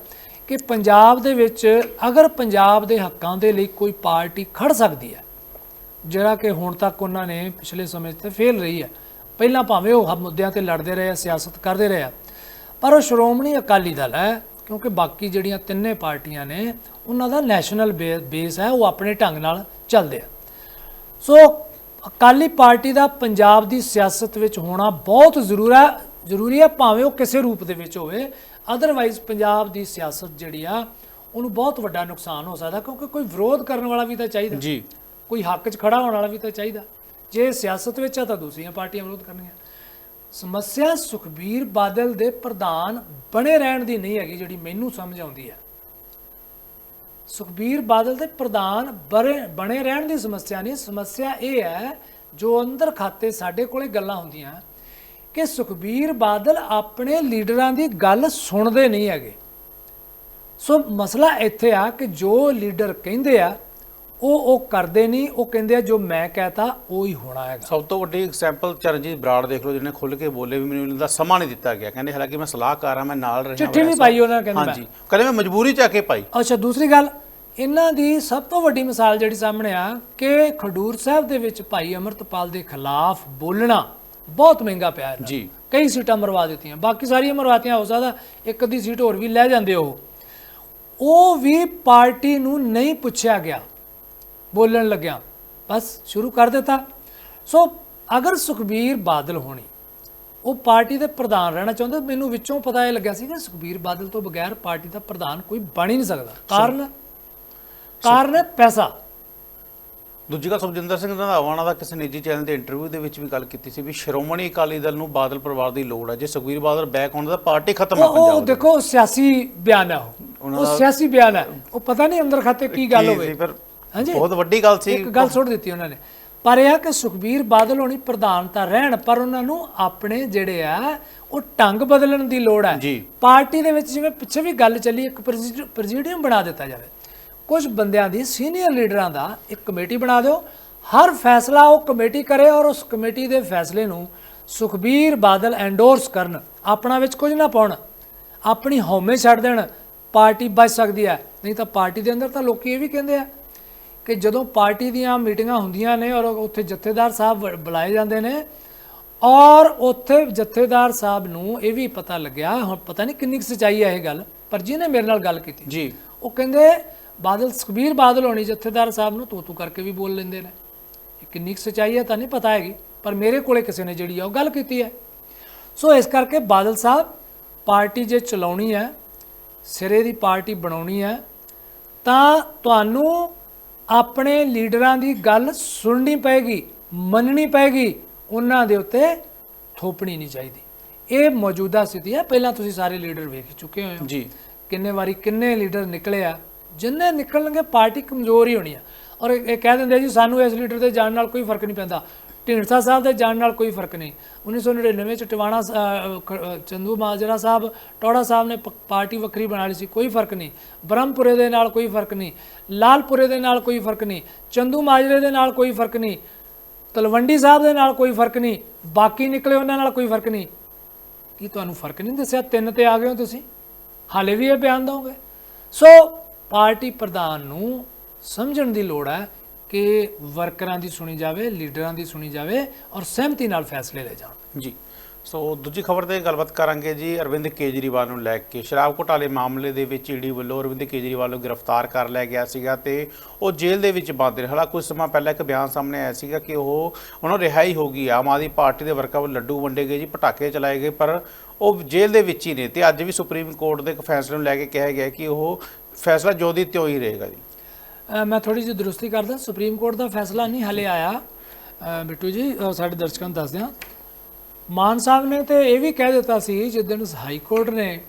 ਕਿ ਪੰਜਾਬ ਦੇ ਵਿੱਚ ਅਗਰ ਪੰਜਾਬ ਦੇ ਹੱਕਾਂ ਦੇ ਲਈ ਕੋਈ ਪਾਰਟੀ ਖੜ ਸਕਦੀ ਹੈ ਜਿਹੜਾ ਕਿ ਹੁਣ ਤੱਕ ਉਹਨਾਂ ਨੇ ਪਿਛਲੇ ਸਮੇਂ 'ਚ ਤੇ ਫੇਲ ਰਹੀ ਹੈ। ਪਹਿਲਾਂ ਭਾਵੇਂ ਉਹ ਹਰ ਮੁੱਦਿਆਂ ਤੇ ਲੜਦੇ ਰਹੇ ਆ ਸਿਆਸਤ ਕਰਦੇ ਰਹੇ ਆ, ਪਰ ਉਹ ਸ਼੍ਰੋਮਣੀ ਅਕਾਲੀ ਦਲ ਹੈ, ਕਿਉਂਕਿ ਬਾਕੀ ਜਿਹੜੀਆਂ ਤਿੰਨੇ ਪਾਰਟੀਆਂ ਨੇ, ਉਹਨਾਂ ਦਾ ਨੈਸ਼ਨਲ ਬੇਸ ਹੈ, ਉਹ ਆਪਣੇ ਢੰਗ ਨਾਲ ਚੱਲਦੇ ਆ। ਸੋ ਅਕਾਲੀ ਪਾਰਟੀ ਦਾ ਪੰਜਾਬ ਦੀ ਸਿਆਸਤ ਵਿੱਚ ਹੋਣਾ ਬਹੁਤ ਜ਼ਰੂਰ ਹੈ, ਜ਼ਰੂਰੀ ਹੈ ਭਾਵੇਂ ਉਹ ਕਿਸੇ ਰੂਪ ਦੇ ਵਿੱਚ ਹੋਵੇ ਅਦਰਵਾਈਜ਼ ਪੰਜਾਬ ਦੀ ਸਿਆਸਤ ਜਿਹੜੀ ਆ, ਉਹਨੂੰ ਬਹੁਤ ਵੱਡਾ ਨੁਕਸਾਨ ਹੋ ਸਕਦਾ, ਕਿਉਂਕਿ ਕੋਈ ਵਿਰੋਧ ਕਰਨ ਵਾਲਾ ਵੀ ਤਾਂ ਚਾਹੀਦਾ। ਜੀ। ਕੋਈ ਹੱਕ 'ਚ ਖੜਾ ਹੋਣ ਵਾਲਾ ਵੀ ਤਾਂ ਚਾਹੀਦਾ। ਜੇ ਸਿਆਸਤ ਵਿੱਚ ਆ ਤਾਂ ਦੂਸਰੀਆਂ ਪਾਰਟੀਆਂ ਵਿਰੋਧ ਕਰਨੀਆਂ। ਸਮੱਸਿਆ ਸੁਖਬੀਰ ਬਾਦਲ ਦੇ ਪ੍ਰਧਾਨ ਬਣੇ ਰਹਿਣ ਦੀ ਨਹੀਂ ਹੈਗੀ ਜਿਹੜੀ ਮੈਨੂੰ ਸਮਝ ਆਉਂਦੀ ਹੈ। ਸੁਖਬੀਰ ਬਾਦਲ ਦੇ ਪ੍ਰਧਾਨ ਬਰੇ- ਬਣੇ ਰਹਿਣ ਦੀ ਸਮੱਸਿਆ ਨਹੀਂ। ਸਮੱਸਿਆ ਇਹ ਹੈ, ਜੋ ਅੰਦਰ ਖਾਤੇ ਸਾਡੇ ਕੋਲੇ ਗੱਲਾਂ ਹੁੰਦੀਆਂ, ਕਿ ਸੁਖਬੀਰ ਬਾਦਲ ਆਪਣੇ ਲੀਡਰਾਂ ਦੀ ਗੱਲ ਸੁਣਦੇ ਨਹੀਂ ਹੈਗੇ। ਸੋ ਮਸਲਾ ਇੱਥੇ ਆ ਕਿ ਜੋ ਲੀਡਰ ਕਹਿੰਦੇ ਆ ਉਹ ਉਹ ਕਰਦੇ ਨਹੀਂ ਉਹ ਕਹਿੰਦੇ ਆ ਜੋ ਮੈਂ ਕਹਤਾ ਉਹ ਹੀ ਹੋਣਾ ਹੈਗਾ। ਸਭ ਤੋਂ ਵੱਡੀ ਐਗਜ਼ਾਮਪਲ ਚਰਨਜੀਤ ਬਰਾੜ ਦੇਖ ਲਓ ਜਿਹਨੇ ਖੁੱਲ ਕੇ ਬੋਲੇ ਵੀ ਮੈਨੂੰ ਇਹਦਾ ਸਮਾਂ ਨਹੀਂ ਦਿੱਤਾ ਗਿਆ। ਕਹਿੰਦੇ ਹਾਲਾਂਕਿ ਮੈਂ ਸਲਾਹਕਾਰ ਆ ਮੈਂ ਨਾਲ ਰਿਹਾ ਚਿੱਠੀ ਵੀ ਪਾਈ ਉਹਨਾਂ ਕਹਿੰਦੇ ਹਾਂਜੀ। ਕਹਿੰਦੇ ਮੈਂ ਮਜਬੂਰੀ ਚ ਆ ਕੇ ਪਾਈ। ਅੱਛਾ ਦੂਸਰੀ ਗੱਲ ਇਹਨਾਂ ਦੀ ਸਭ ਤੋਂ ਵੱਡੀ ਮਿਸਾਲ ਜਿਹੜੀ ਸਾਹਮਣੇ ਆ ਕਿ ਖਡੂਰ ਸਾਹਿਬ ਦੇ ਵਿੱਚ ਭਾਈ ਅਮਰਤਪਾਲ ਦੇ ਖਿਲਾਫ ਬੋਲਣਾ ਬਹੁਤ ਮਹਿੰਗਾ ਪਿਆ ਇਹਨਾਂ। ਜੀ। ਕਈ ਸੀਟਾਂ ਮਰਵਾ ਦਿੱਤੀਆਂ। ਬਾਕੀ ਸਾਰੀਆਂ ਮਰਵਾਤੀਆਂ ਹੋ ਸਕਦਾ ਇੱਕ ਅੱਧੀ ਸੀਟ ਹੋਰ ਵੀ ਲੈ ਜਾਂਦੇ ਉਹ ਉਹ ਵੀ ਪਾਰਟੀ ਨੂੰ ਨਹੀਂ ਪੁੱਛਿਆ ਗਿਆ। ਬੋਲਣ ਲੱਗਿਆ। ਬਸ ਸ਼ੁਰੂ ਕਰ ਦਿੱਤਾ। ਸੋ ਅਗਰ ਸੁਖਬੀਰ ਬਾਦਲ ਹੋਣੀ ਉਹ ਪਾਰਟੀ ਦੇ ਪ੍ਰਧਾਨ ਰਹਿਣਾ ਚਾਹੁੰਦੇ ਮੈਨੂੰ ਵਿੱਚੋਂ ਪਤਾ ਇਹ ਲੱਗਿਆ ਸੀ ਕਿ ਸੁਖਬੀਰ ਬਾਦਲ ਤੋਂ ਬਗੈਰ ਪਾਰਟੀ ਦਾ ਪ੍ਰਧਾਨ ਕੋਈ ਬਣ ਹੀ ਨਹੀਂ ਸਕਦਾ। ਕਾਰਨ? ਕਾਰਨ ਹੈ ਪੈਸਾ। ਦੂਜੀ ਗੱਲ ਸੁਖਜਿੰਦਰ ਸਿੰਘ ਰੰਧਾਵਾ ਦਾ ਕਿਸੇ ਨਿੱਜੀ ਚੈਨਲ ਦੇ ਇੰਟਰਵਿਊ ਦੇ ਵਿੱਚ ਵੀ ਗੱਲ ਕੀਤੀ ਸੀ ਵੀ ਸ਼੍ਰੋਮਣੀ ਅਕਾਲੀ ਦਲ ਨੂੰ ਬਾਦਲ ਪਰਿਵਾਰ ਦੀ ਲੋੜ ਹੈ। ਜੇ ਸੁਖਬੀਰ ਬਾਦਲ ਬੈਕ ਆਉਣ ਦਾ ਪਾਰਟੀ ਖਤਮ ਹੈ ਉਹ ਉਹ ਪੰਜਾਬ ਦੀ। ਦੇਖੋ ਸਿਆਸੀ ਬਿਆਨ ਹੈ ਉਹ। ਉਹ ਸਿਆਸੀ ਬਿਆਨ ਹੈ। ਉਹ ਪਤਾ ਨਹੀਂ ਅੰਦਰ ਖਾਤੇ ਕੀ ਗੱਲ ਹੋਵੇ। ਹਾਂਜੀ। ਬਹੁਤ ਵੱਡੀ ਗੱਲ ਸੀ। ਇੱਕ ਗੱਲ ਸੁੱਟ ਦਿੱਤੀ ਉਹਨਾਂ ਨੇ। ਪਰ ਇਹ ਆ ਕਿ ਸੁਖਬੀਰ ਬਾਦਲ ਹੋਣੀ ਪ੍ਰਧਾਨ ਤਾਂ ਰਹਿਣ ਪਰ ਉਹਨਾਂ ਨੂੰ ਆਪਣੇ ਜਿਹੜੇ ਆ ਉਹ ਢੰਗ ਬਦਲਣ ਦੀ ਲੋੜ ਹੈ। ਜੀ। ਪਾਰਟੀ ਦੇ ਵਿੱਚ ਜਿਵੇਂ ਪਿੱਛੇ ਵੀ ਗੱਲ ਚੱਲੀ ਇੱਕ ਪ੍ਰੈਜ਼ੀਡੀਅਮ ਬਣਾ ਦਿੱਤਾ ਜਾਵੇ। ਕੁਝ ਬੰਦਿਆਂ ਦੀ ਸੀਨੀਅਰ ਲੀਡਰਾਂ ਦਾ ਇੱਕ ਕਮੇਟੀ ਬਣਾ ਦਿਓ। ਹਰ ਫੈਸਲਾ ਉਹ ਕਮੇਟੀ ਕਰੇ ਔਰ ਉਸ ਕਮੇਟੀ ਦੇ ਫੈਸਲੇ ਨੂੰ ਸੁਖਬੀਰ ਬਾਦਲ ਐਂਡੋਰਸ ਕਰਨ। ਆਪਣਾ ਵਿੱਚ ਕੁਝ ਨਾ ਪਾਉਣ। ਆਪਣੀ ਹਉਮੈ ਛੱਡ ਦੇਣ। ਪਾਰਟੀ ਬਚ ਸਕਦੀ ਹੈ। ਨਹੀਂ ਤਾਂ ਪਾਰਟੀ ਦੇ ਅੰਦਰ ਤਾਂ ਲੋਕੀ ਇਹ ਵੀ ਕਹਿੰਦੇ ਆ ਕਿ ਜਦੋਂ ਪਾਰਟੀ ਦੀਆਂ ਮੀਟਿੰਗਾਂ ਹੁੰਦੀਆਂ ਨੇ ਔਰ ਉੱਥੇ ਜਥੇਦਾਰ ਸਾਹਿਬ ਬੁਲਾਏ ਜਾਂਦੇ ਨੇ ਔਰ ਉੱਥੇ ਜਥੇਦਾਰ ਸਾਹਿਬ ਨੂੰ ਇਹ ਵੀ ਪਤਾ ਲੱਗਿਆ ਹੁਣ ਪਤਾ ਨਹੀਂ ਕਿੰਨੀ ਕੁ ਸੱਚਾਈ ਹੈ ਇਹ ਗੱਲ ਪਰ ਜਿਹਨੇ ਮੇਰੇ ਨਾਲ ਗੱਲ ਕੀਤੀ ਜੀ। ਉਹ ਕਹਿੰਦੇ ਬਾਦਲ ਸੁਖਬੀਰ ਬਾਦਲ ਹੋਣੀ ਜਥੇਦਾਰ ਸਾਹਿਬ ਨੂੰ ਤੂੰ ਤੂੰ ਕਰਕੇ ਵੀ ਬੋਲ ਲੈਂਦੇ ਨੇ। ਇਹ ਕਿੰਨੀ ਕੁ ਸੱਚਾਈ ਹੈ ਤਾਂ ਨਹੀਂ ਪਤਾ ਹੈਗੀ ਪਰ ਮੇਰੇ ਕੋਲੇ ਕਿਸੇ ਨੇ ਜਿਹੜੀ ਆ ਉਹ ਗੱਲ ਕੀਤੀ ਹੈ। ਸੋ ਇਸ ਕਰਕੇ ਬਾਦਲ ਸਾਹਿਬ ਪਾਰਟੀ ਜੇ ਚਲਾਉਣੀ ਹੈ ਸਿਰੇ ਦੀ ਪਾਰਟੀ ਬਣਾਉਣੀ ਹੈ ਤਾਂ ਤੁਹਾਨੂੰ ਆਪਣੇ ਲੀਡਰਾਂ ਦੀ ਗੱਲ ਸੁਣਨੀ ਪਏਗੀ ਮੰਨਣੀ ਪਏਗੀ ਉਹਨਾਂ ਦੇ ਉੱਤੇ ਥੋਪਣੀ ਨਹੀਂ ਚਾਹੀਦੀ। ਇਹ ਮੌਜੂਦਾ ਸਥਿਤੀ ਹੈ। ਪਹਿਲਾਂ ਤੁਸੀਂ ਸਾਰੇ ਲੀਡਰ ਵੇਖ ਚੁੱਕੇ ਹੋ। ਜੀ। ਕਿੰਨੇ ਵਾਰੀ ਕਿੰਨੇ ਲੀਡਰ ਨਿਕਲੇ ਆ ਜਿੰਨੇ ਨਿਕਲਣਗੇ ਪਾਰਟੀ ਕਮਜ਼ੋਰ ਹੀ ਹੋਣੀ ਆ। ਔਰ ਇਹ ਕਹਿ ਦਿੰਦੇ ਜੀ ਸਾਨੂੰ ਇਸ ਲੀਡਰ ਦੇ ਜਾਣ ਨਾਲ ਕੋਈ ਫ਼ਰਕ ਨਹੀਂ ਪੈਂਦਾ। ਢੀਂਡਸਾ ਸਾਹਿਬ ਦੇ ਜਾਣ ਨਾਲ ਕੋਈ ਫ਼ਰਕ ਨਹੀਂ। 1999 ਚ ਟਿਵਾਣਾ ਸ- ਅਹ, ਖ- ਅਹ, ਚੰਦੂ ਮਾਜਰਾ ਸਾਹਿਬ ਟੌੜਾ ਸਾਹਿਬ ਨੇ ਪਾਰਟੀ ਵੱਖਰੀ ਬਣਾ ਲਈ ਸੀ ਕੋਈ ਫ਼ਰਕ ਨਹੀਂ। ਬ੍ਰਹਮਪੁਰੇ ਦੇ ਨਾਲ ਕੋਈ ਫ਼ਰਕ ਨਹੀਂ। ਲਾਲਪੁਰੇ ਦੇ ਨਾਲ ਕੋਈ ਫ਼ਰਕ ਨਹੀਂ। ਚੰਦੂ ਮਾਜਰੇ ਦੇ ਨਾਲ ਕੋਈ ਫ਼ਰਕ ਨਹੀਂ। ਤਲਵੰਡੀ ਸਾਹਿਬ ਦੇ ਨਾਲ ਕੋਈ ਫ਼ਰਕ ਨਹੀਂ। ਬਾਕੀ ਨਿਕਲੇ ਉਹਨਾਂ ਨਾਲ ਕੋਈ ਫ਼ਰਕ ਨਹੀਂ। ਕੀ ਤੁਹਾਨੂੰ ਫ਼ਰਕ ਨਹੀਂ ਦੱਸਿਆ? ਤਿੰਨ ਤੇ ਆ ਗਏ ਹੋ ਤੁਸੀਂ। ਹਾਲੇ ਵੀ ਇਹ ਬਿਆਨ ਦੋਗੇ ਸੋ ਪਾਰਟੀ ਪ੍ਰਧਾਨ ਨੂੰ ਸਮਝਣ ਦੀ ਲੋੜ ਹੈ ਕਿ ਵਰਕਰਾਂ ਦੀ ਸੁਣੀ ਜਾਵੇ, ਲੀਡਰਾਂ ਦੀ ਸੁਣੀ ਜਾਵੇ ਔਰ ਸਹਿਮਤੀ ਨਾਲ ਫੈਸਲੇ ਲਏ ਜਾਣ। ਜੀ। ਸੋ ਦੂਜੀ ਖਬਰ ਤੇ ਗੱਲਬਾਤ ਕਰਾਂਗੇ ਜੀ, ਅਰਵਿੰਦ ਕੇਜਰੀਵਾਲ ਨੂੰ ਲੈ ਕੇ। ਸ਼ਰਾਬ ਘੁਟਾਲੇ ਮਾਮਲੇ ਦੇ ਵਿੱਚ ਈਡੀ ਵੱਲੋਂ ਅਰਵਿੰਦ ਕੇਜਰੀਵਾਲ ਨੂੰ ਗ੍ਰਿਫਤਾਰ ਕਰ ਲਿਆ ਗਿਆ ਸੀਗਾ ਤੇ ਉਹ ਜੇਲ੍ਹ ਦੇ ਵਿੱਚ ਬੰਦ ਰਿਹਾ। ਕੁਝ ਸਮਾਂ ਪਹਿਲਾਂ ਇੱਕ ਬਿਆਨ ਸਾਹਮਣੇ ਆਇਆ ਸੀਗਾ ਕਿ ਉਹ, ਉਹਨਾਂ ਨੂੰ ਰਿਹਾਈ ਹੋ ਗਈ ਆਮ ਆਦਮੀ ਪਾਰਟੀ ਦੇ ਵਰਕਰਾਂ ਵੱਲੋਂ ਲੱਡੂ ਵੰਡੇ ਗਏ ਜੀ, ਪਟਾਕੇ ਚਲਾਏ ਗਏ, ਪਰ ਉਹ ਜੇਲ੍ਹ ਦੇ ਵਿੱਚ ਹੀ ਨੇ ਤੇ ਅੱਜ ਵੀ ਸੁਪਰੀਮ ਕੋਰਟ ਦੇ ਇੱਕ ਫੈਸਲੇ ਨੂੰ ਲੈ ਕੇ ਕਿਹਾ ਗਿਆ ਕਿ ਉਹ ਫੈਸਲਾ ਜੋ ਦੀ ਤਿਉਂ ਹੀ ਰਹੇਗਾ ਜੀ। ਮੈਂ ਥੋੜੀ ਜਿਹੀ ਦਰੁਸਤੀ ਕਰਦਾ। ਸੁਪਰੀਮ ਕੋਰਟ ਦਾ ਫੈਸਲਾ ਨਹੀਂ ਹਲੇ ਆਇਆ। ਬਿੱਟੂ ਜੀ ਸਾਡੇ ਦਰਸ਼ਕਾਂ ਨੂੰ ਦੱਸ ਦਿਆਂ। ਮਾਨ ਸਾਹਿਬ ਨੇ ਤੇ ਇਹ ਵੀ ਕਹਿ ਦਿੱਤਾ ਸੀ ਜਿੱਦਣ ਹਾਈ ਕੋਰਟ ਨੇ,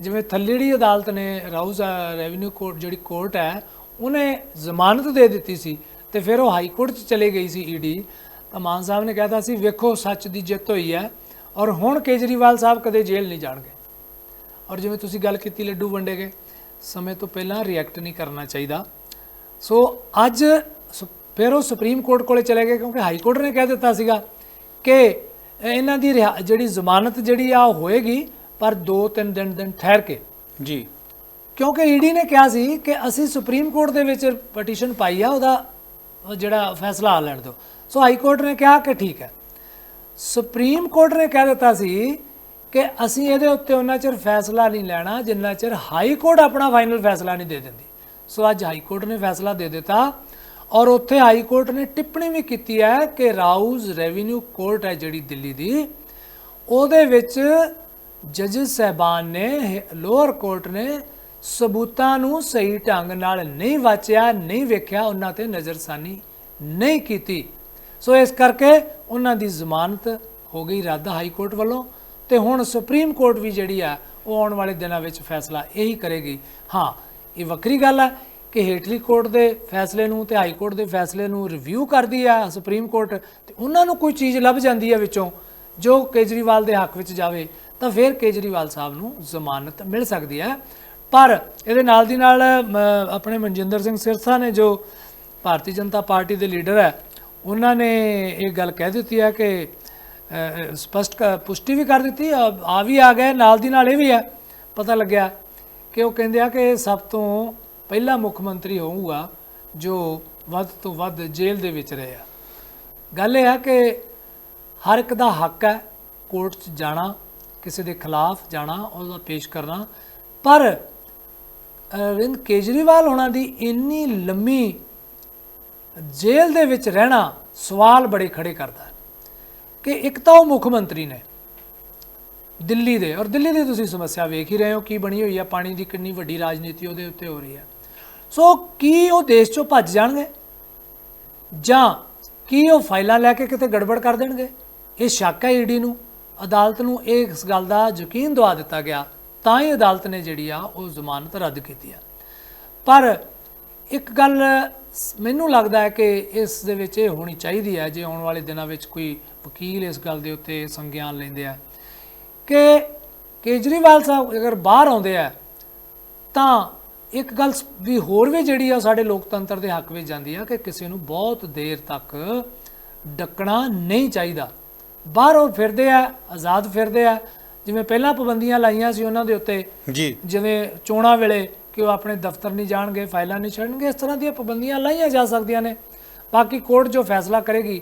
ਜਿਵੇਂ ਥੱਲੇੜੀ ਅਦਾਲਤ ਨੇ ਰਾਊਜ਼ ਰੈਵਨਿਊ ਕੋਰਟ ਜਿਹੜੀ ਕੋਰਟ ਹੈ, ਉਹਨੇ ਜ਼ਮਾਨਤ ਦੇ ਦਿੱਤੀ ਸੀ ਤੇ ਫਿਰ ਉਹ ਹਾਈ ਕੋਰਟ 'ਚ ਚਲੇ ਗਈ ਸੀ ਈਡੀ ਤਾਂ ਮਾਨ ਸਾਹਿਬ ਨੇ ਕਹਿਤਾ ਸੀ, ਵੇਖੋ, ਸੱਚ ਦੀ ਜਿੱਤ ਹੋਈ ਹੈ ਔਰ ਹੁਣ ਕੇਜਰੀਵਾਲ ਸਾਹਿਬ ਕਦੇ ਜੇਲ੍ਹ ਨਹੀਂ ਜਾਣਗੇ। ਔਰ ਜਿਵੇਂ ਤੁਸੀਂ ਗੱਲ ਕੀਤੀ ਲੱਡੂ ਵੰਡੇ ਗਏ, ਸਮੇਂ ਤੋਂ ਪਹਿਲਾਂ ਰਿਐਕਟ ਨਹੀਂ ਕਰਨਾ ਚਾਹੀਦਾ। ਸੋ ਅੱਜ ਫਿਰ ਉਹ ਸੁਪਰੀਮ ਕੋਰਟ ਕੋਲੇ ਚਲੇ ਗਏ ਕਿਉਂਕਿ ਹਾਈ ਕੋਰਟ ਨੇ ਕਹਿ ਦਿੱਤਾ ਸੀਗਾ ਕਿ ਇਹਨਾਂ ਦੀ ਜਿਹੜੀ ਜ਼ਮਾਨਤ ਜਿਹੜੀ ਆ ਉਹ ਹੋਏਗੀ ਪਰ 2-3 ਦਿਨ ਦਿਨ ਠਹਿਰ ਕੇ। ਜੀ। ਕਿਉਂਕਿ ਈਡੀ ਨੇ ਕਿਹਾ ਸੀ ਕਿ ਅਸੀਂ ਸੁਪਰੀਮ ਕੋਰਟ ਦੇ ਵਿੱਚ ਪਟੀਸ਼ਨ ਪਾਈ ਆ ਉਹਦਾ ਉਹ ਜਿਹੜਾ ਫੈਸਲਾ ਆ ਲੈਣ ਦਿਓ। ਸੋ ਹਾਈ ਕੋਰਟ ਨੇ ਕਿਹਾ ਕਿ ਠੀਕ ਹੈ। ਸੁਪਰੀਮ ਕੋਰਟ ਨੇ ਕਹਿ ਦਿੱਤਾ ਸੀ ਕਿ ਅਸੀਂ ਇਹਦੇ ਉੱਤੇ ਉਹਨਾਂ ਚਿਰ ਫੈਸਲਾ ਨਹੀਂ ਲੈਣਾ ਜਿੰਨਾ ਚਿਰ ਹਾਈ ਕੋਰਟ ਆਪਣਾ ਫਾਈਨਲ ਫੈਸਲਾ ਨਹੀਂ ਦੇ ਦਿੰਦੀ। ਸੋ ਅੱਜ ਹਾਈ ਕੋਰਟ ਨੇ ਫੈਸਲਾ ਦੇ ਦਿੱਤਾ ਔਰ ਉੱਥੇ ਹਾਈ ਕੋਰਟ ਨੇ ਟਿੱਪਣੀ ਵੀ ਕੀਤੀ ਹੈ ਕਿ ਰਾਊਜ਼ ਰੈਵਨਿਊ ਕੋਰਟ ਹੈ ਜਿਹੜੀ ਦਿੱਲੀ ਦੀ। ਉਹਦੇ ਵਿੱਚ ਜੱਜਸ ਸਹਿਬਾਨ ਨੇ, ਲੋਅਰ ਕੋਰਟ ਨੇ ਸਬੂਤਾਂ ਨੂੰ ਸਹੀ ਢੰਗ ਨਾਲ ਨਹੀਂ ਵਾਚਿਆ, ਨਹੀਂ ਵੇਖਿਆ, ਉਹਨਾਂ ਤੇ ਨਜ਼ਰਸਾਨੀ ਨਹੀਂ ਕੀਤੀ। ਸੋ ਇਸ ਕਰਕੇ ਉਹਨਾਂ ਦੀ ਜ਼ਮਾਨਤ ਹੋ ਗਈ ਰੱਦ ਹਾਈ ਕੋਰਟ ਵੱਲੋਂ ਤੇ ਹੁਣ ਸੁਪਰੀਮ ਕੋਰਟ ਵੀ ਜਿਹੜੀ ਆ, ਉਹ ਆਉਣ ਵਾਲੇ ਦਿਨਾਂ ਵਿੱਚ ਫੈਸਲਾ ਇਹੀ ਕਰੇਗੀ। ਹਾਂ ਇਹ ਵੱਖਰੀ ਗੱਲ ਹੈ ਕਿ ਹੇਠਲੀ ਕੋਰਟ ਦੇ ਫੈਸਲੇ ਨੂੰ ਤੇ ਹਾਈ ਕੋਰਟ ਦੇ ਫੈਸਲੇ ਨੂੰ ਰਿਵਿਊ ਕਰਦੀ ਆ ਸੁਪਰੀਮ ਕੋਰਟ ਤੇ ਉਹਨਾਂ ਨੂੰ ਕੋਈ ਚੀਜ਼ ਲੱਭ ਜਾਂਦੀ ਹੈ ਵਿੱਚੋਂ ਜੋ ਕੇਜਰੀਵਾਲ ਦੇ ਹੱਕ ਵਿੱਚ ਜਾਵੇ ਤਾਂ ਫਿਰ ਕੇਜਰੀਵਾਲ ਸਾਹਿਬ ਨੂੰ ਜ਼ਮਾਨਤ ਮਿਲ ਸਕਦੀ ਹੈ ਪਰ ਇਹਦੇ ਨਾਲ ਦੀ ਨਾਲ ਆਪਣੇ ਮਨਜਿੰਦਰ ਸਿੰਘ ਸਿਰਸਾ ਨੇ ਜੋ ਭਾਰਤੀ ਜਨਤਾ ਪਾਰਟੀ ਦੇ ਲੀਡਰ ਹੈ ਉਹਨਾਂ ਨੇ ਇਹ ਗੱਲ ਕਹਿ ਦਿੱਤੀ ਹੈ ਕਿ ਅ, ਸਪਸ਼ਟ ਪੁਸ਼ਟੀ ਵੀ ਕਰ ਦਿੱਤੀ ਆ ਵੀ ਆ ਗਏ ਨਾਲ ਦੀ ਨਾਲ ਇਹ ਵੀ ਹੈ ਪਤਾ ਲੱਗਿਆ ਕਿ ਉਹ ਕਹਿੰਦੇ ਆ ਕਿ ਸਭ ਤੋਂ ਪਹਿਲਾ ਮੁੱਖ ਮੰਤਰੀ ਹੋਊਗਾ ਜੋ ਵੱਧ ਤੋਂ ਵੱਧ ਜੇਲ੍ਹ ਦੇ ਵਿੱਚ ਰਹੇ ਆ। ਗੱਲ ਇਹ ਆ ਕਿ ਹਰ ਇੱਕ ਦਾ ਹੱਕ ਹੈ ਕੋਰਟ 'ਚ ਜਾਣਾ, ਕਿਸੇ ਦੇ ਖਿਲਾਫ ਜਾਣਾ, ਉਹਦਾ ਪੇਸ਼ ਕਰਨਾ। ਪਰ ਅਰਵਿੰਦ ਕੇਜਰੀਵਾਲ ਹੋਣਾ ਦੀ ਇੰਨੀ ਲੰਮੀ ਜੇਲ੍ਹ ਦੇ ਵਿੱਚ ਰਹਿਣਾ ਸਵਾਲ ਬੜੇ ਖੜੇ ਕਰਦਾ ਕਿ ਇੱਕ ਤਾਂ ਉਹ ਮੁੱਖ ਮੰਤਰੀ ਨੇ ਦਿੱਲੀ ਦੇ। ਔਰ ਦਿੱਲੀ ਦੀ ਤੁਸੀਂ ਸਮੱਸਿਆ ਵੇਖ ਹੀ ਰਹੇ ਹੋ, ਕੀ ਬਣੀ ਹੋਈ ਹੈ ਪਾਣੀ ਦੀ ਕਿੰਨੀ ਵੱਡੀ ਰਾਜਨੀਤੀ ਉਹਦੇ ਉੱਤੇ ਹੋ ਰਹੀ ਹੈ ਸੋ ਕੀ ਉਹ ਦੇਸ਼ ਚੋਂ ਭੱਜ ਜਾਣਗੇ? ਜਾਂ ਕੀ ਉਹ ਫਾਈਲਾਂ ਲੈ ਕੇ ਕਿਤੇ ਗੜਬੜ ਕਰ ਦੇਣਗੇ? ਇਹ ਸ਼ੱਕ ਹੈ ਈਡੀ ਨੂੰ। ਅਦਾਲਤ ਨੂੰ ਇਹ ਇਸ ਗੱਲ ਦਾ ਯਕੀਨ ਦਵਾ ਦਿੱਤਾ ਗਿਆ। ਤਾਂ ਹੀ ਅਦਾਲਤ ਨੇ ਜਿਹੜੀ ਆ, ਉਹ ਜ਼ਮਾਨਤ ਰੱਦ ਕੀਤੀ ਆ। ਪਰ ਇੱਕ ਗੱਲ ਮੈਨੂੰ ਲੱਗਦਾ ਹੈ ਕਿ ਇਸ ਦੇ ਵਿੱਚ ਇਹ ਹੋਣੀ ਚਾਹੀਦੀ ਹੈ, ਜੇ ਆਉਣ ਵਾਲੇ ਦਿਨਾਂ ਵਿੱਚ ਕੋਈ ਵਕੀਲ ਇਸ ਗੱਲ ਦੇ ਉੱਤੇ ਸੰਗਿਆਨ ਲੈਂਦੇ ਆ ਕਿ ਕੇਜਰੀਵਾਲ ਸਾਹਿਬ ਅਗਰ ਬਾਹਰ ਆਉਂਦੇ ਆ ਤਾਂ ਇੱਕ ਗੱਲ ਵੀ ਹੋਰ ਵੀ ਜਿਹੜੀ ਆ ਸਾਡੇ ਲੋਕਤੰਤਰ ਦੇ ਹੱਕ ਵਿੱਚ ਜਾਂਦੀ ਆ ਕਿ ਕਿਸੇ ਨੂੰ ਬਹੁਤ ਦੇਰ ਤੱਕ ਡੱਕਣਾ ਨਹੀਂ ਚਾਹੀਦਾ। ਬਾਹਰ ਉਹ ਫਿਰਦੇ ਆ ਆਜ਼ਾਦ ਫਿਰਦੇ ਆ ਜਿਵੇਂ ਪਹਿਲਾਂ ਪਾਬੰਦੀਆਂ ਲਾਈਆਂ ਸੀ ਉਹਨਾਂ ਦੇ ਉੱਤੇ ਜੀ। ਜਿਵੇਂ ਚੋਣਾਂ ਵੇਲੇ ਕਿ ਉਹ ਆਪਣੇ ਦਫ਼ਤਰ ਨਹੀਂ ਜਾਣਗੇ ਫਾਈਲਾਂ ਨਹੀਂ ਛੱਡਣਗੇ ਇਸ ਤਰ੍ਹਾਂ ਦੀਆਂ ਪਾਬੰਦੀਆਂ ਲਾਈਆਂ ਜਾ ਸਕਦੀਆਂ ਨੇ। ਬਾਕੀ ਕੋਰਟ ਜੋ ਫੈਸਲਾ ਕਰੇਗੀ